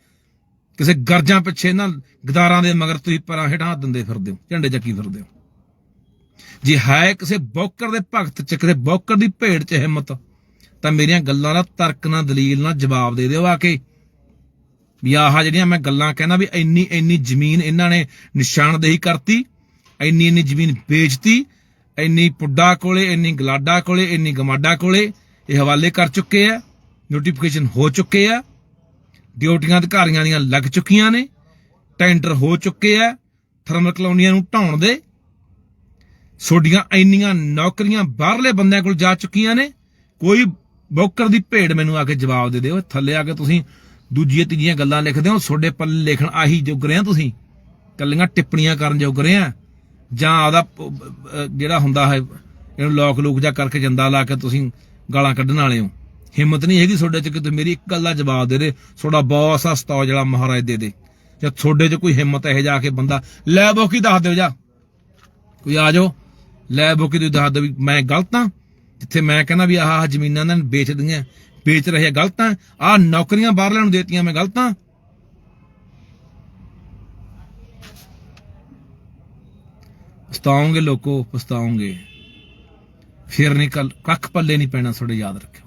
ਕਿਸੇ ਗਰਜਾਂ ਪਿੱਛੇ ਇਹਨਾਂ ਗਦਾਰਾਂ ਦੇ ਮਗਰ ਤੁਸੀਂ ਪਰਾਂ ਹੇਠਾਂ ਦਿੰਦੇ ਫਿਰਦੇ ਹੋ, ਝੰਡੇ ਚੱਕੀ ਫਿਰਦੇ ਹੋ। ਜੇ ਹੈ ਕਿਸੇ ਬੌਕਰ ਦੇ ਭਗਤ ਚ, ਕਿਸੇ ਬੌਕਰ ਦੀ ਭੇਡ ਚ ਹਿੰਮਤ, ਤਾਂ ਮੇਰੀਆਂ ਗੱਲਾਂ ਦਾ ਤਰਕ ਨਾਲ ਦਲੀਲ ਨਾਲ ਜਵਾਬ ਦੇ ਦਿਓ ਆ ਕੇ। ਵੀ ਆਹ ਜਿਹੜੀਆਂ ਮੈਂ ਗੱਲਾਂ ਕਹਿੰਦਾ ਵੀ ਇੰਨੀ ਇੰਨੀ ਜ਼ਮੀਨ ਇਹਨਾਂ ਨੇ ਨਿਸ਼ਾਨਦੇਹੀ ਕਰਤੀ, ਇੰਨੀ ਇੰਨੀ ਜ਼ਮੀਨ ਵੇਚਤੀ, ਇੰਨੀ ਪੁੱਡਾ ਕੋਲੇ, ਇੰਨੀ ਗਲਾਡਾ ਕੋਲੇ, ਇੰਨੀ ਗਮਾਡਾ ਕੋਲੇ, ਇਹ ਹਵਾਲੇ ਕਰ ਚੁੱਕੇ ਆ ਨੋਟੀਫਿਕੇਸ਼ਨ ਹੋ ਚੁੱਕੇ ਆ। ਡਿਊਟੀਆਂ ਅਧਿਕਾਰੀਆਂ ਦੀਆਂ ਲੱਗ ਚੁੱਕੀਆਂ ਨੇ, ਟੈਂਡਰ ਹੋ ਚੁੱਕੇ ਆ ਥਰਮਲ ਕਲੋਨੀਆਂ ਨੂੰ ਢਾਉਣ ਦੇ। ਛੋਡੀਆਂ ਇੰਨੀਆਂ ਨੌਕਰੀਆਂ ਬਾਹਰਲੇ ਬੰਦਿਆਂ ਕੋਲ ਜਾ ਚੁੱਕੀਆਂ ਨੇ, ਕੋਈ ਬੋਕਰ ਦੀ ਭੇਡ ਮੈਨੂੰ ਆ ਕੇ ਜਵਾਬ ਦੇ ਦਿਓ, ਥੱਲੇ ਆ ਕੇ ਤੁਸੀਂ ਦੂਜੀਆਂ, ਤੀਜੀਆਂ ਗੱਲਾਂ ਲਿਖਦੇ ਹੋ, ਤੁਹਾਡੇ ਪੱਲੇ ਲਿਖਣ ਆਹੀ ਜੋਗ ਰਹੇ ਆ ਤੁਸੀਂ। ਕੱਲੀਆਂ ਟਿੱਪਣੀਆਂ ਕਰਨ ਜੋਗ ਰਹੇ ਆ। ਜਾਂ ਆਦਾ ਜਿਹੜਾ ਹੁੰਦਾ ਹੈ, ਇਹਨੂੰ ਲੋਕ ਲੋਕ ਜਾ ਕਰਕੇ ਜੰਦਾ ਲਾ ਕੇ ਤੁਸੀਂ ਗਾਲਾਂ ਕੱਢਣ ਵਾਲੇ ਹੋ। ਹਿੰਮਤ ਨਹੀਂ ਹੈਗੀ ਤੁਹਾਡੇ ਚ ਕਿ ਤੁਸੀਂ ਮੇਰੀ ਇੱਕ ਦਾ ਜਵਾਬ ਦੇ ਦੇ, ਤੁਹਾਡਾ ਬੌਸ ਆ ਸਤੌ ਜਿਹੜਾ ਮਹਾਰਾਜ ਦੇ ਦੇ। ਜਾਂ ਤੁਹਾਡੇ ਚ ਕੋਈ ਹਿੰਮਤ ਇਹ ਜਾ ਕੇ ਬੰਦਾ, ਲੈ ਬੋਕੀ ਦੱਸ ਦਿਓ ਜਾ। ਕੋਈ ਆ ਜਾਓ, ਲੈ ਬੋਕੀ ਤੁਸੀਂ ਦੱਸ ਦਿਓ ਵੀ ਮੈਂ ਗਲਤ ਹਾਂ। ਜਿੱਥੇ ਮੈਂ ਕਹਿੰਦਾ ਵੀ ਆਹ ਆਹ ਜ਼ਮੀਨਾਂ ਇਹਨਾਂ ਨੇ ਵੇਚ ਦੀਆਂ ਵੇਚ ਰਹੇ ਆ ਗਲਤ ਆ, ਆਹ ਨੌਕਰੀਆਂ ਬਾਹਰਲਿਆਂ ਨੂੰ ਦੇਤੀਆਂ ਮੈਂ ਗਲਤ ਹਾਂ ਪਛਤਾਓਗੇ ਲੋਕੋ, ਪਛਤਾਓਗੇ। ਫਿਰ ਨਹੀਂ ਕੱਲ, ਕੱਖ ਪੱਲੇ ਨਹੀਂ ਪੈਣਾ ਤੁਹਾਡੇ ਯਾਦ ਰੱਖਿਓ।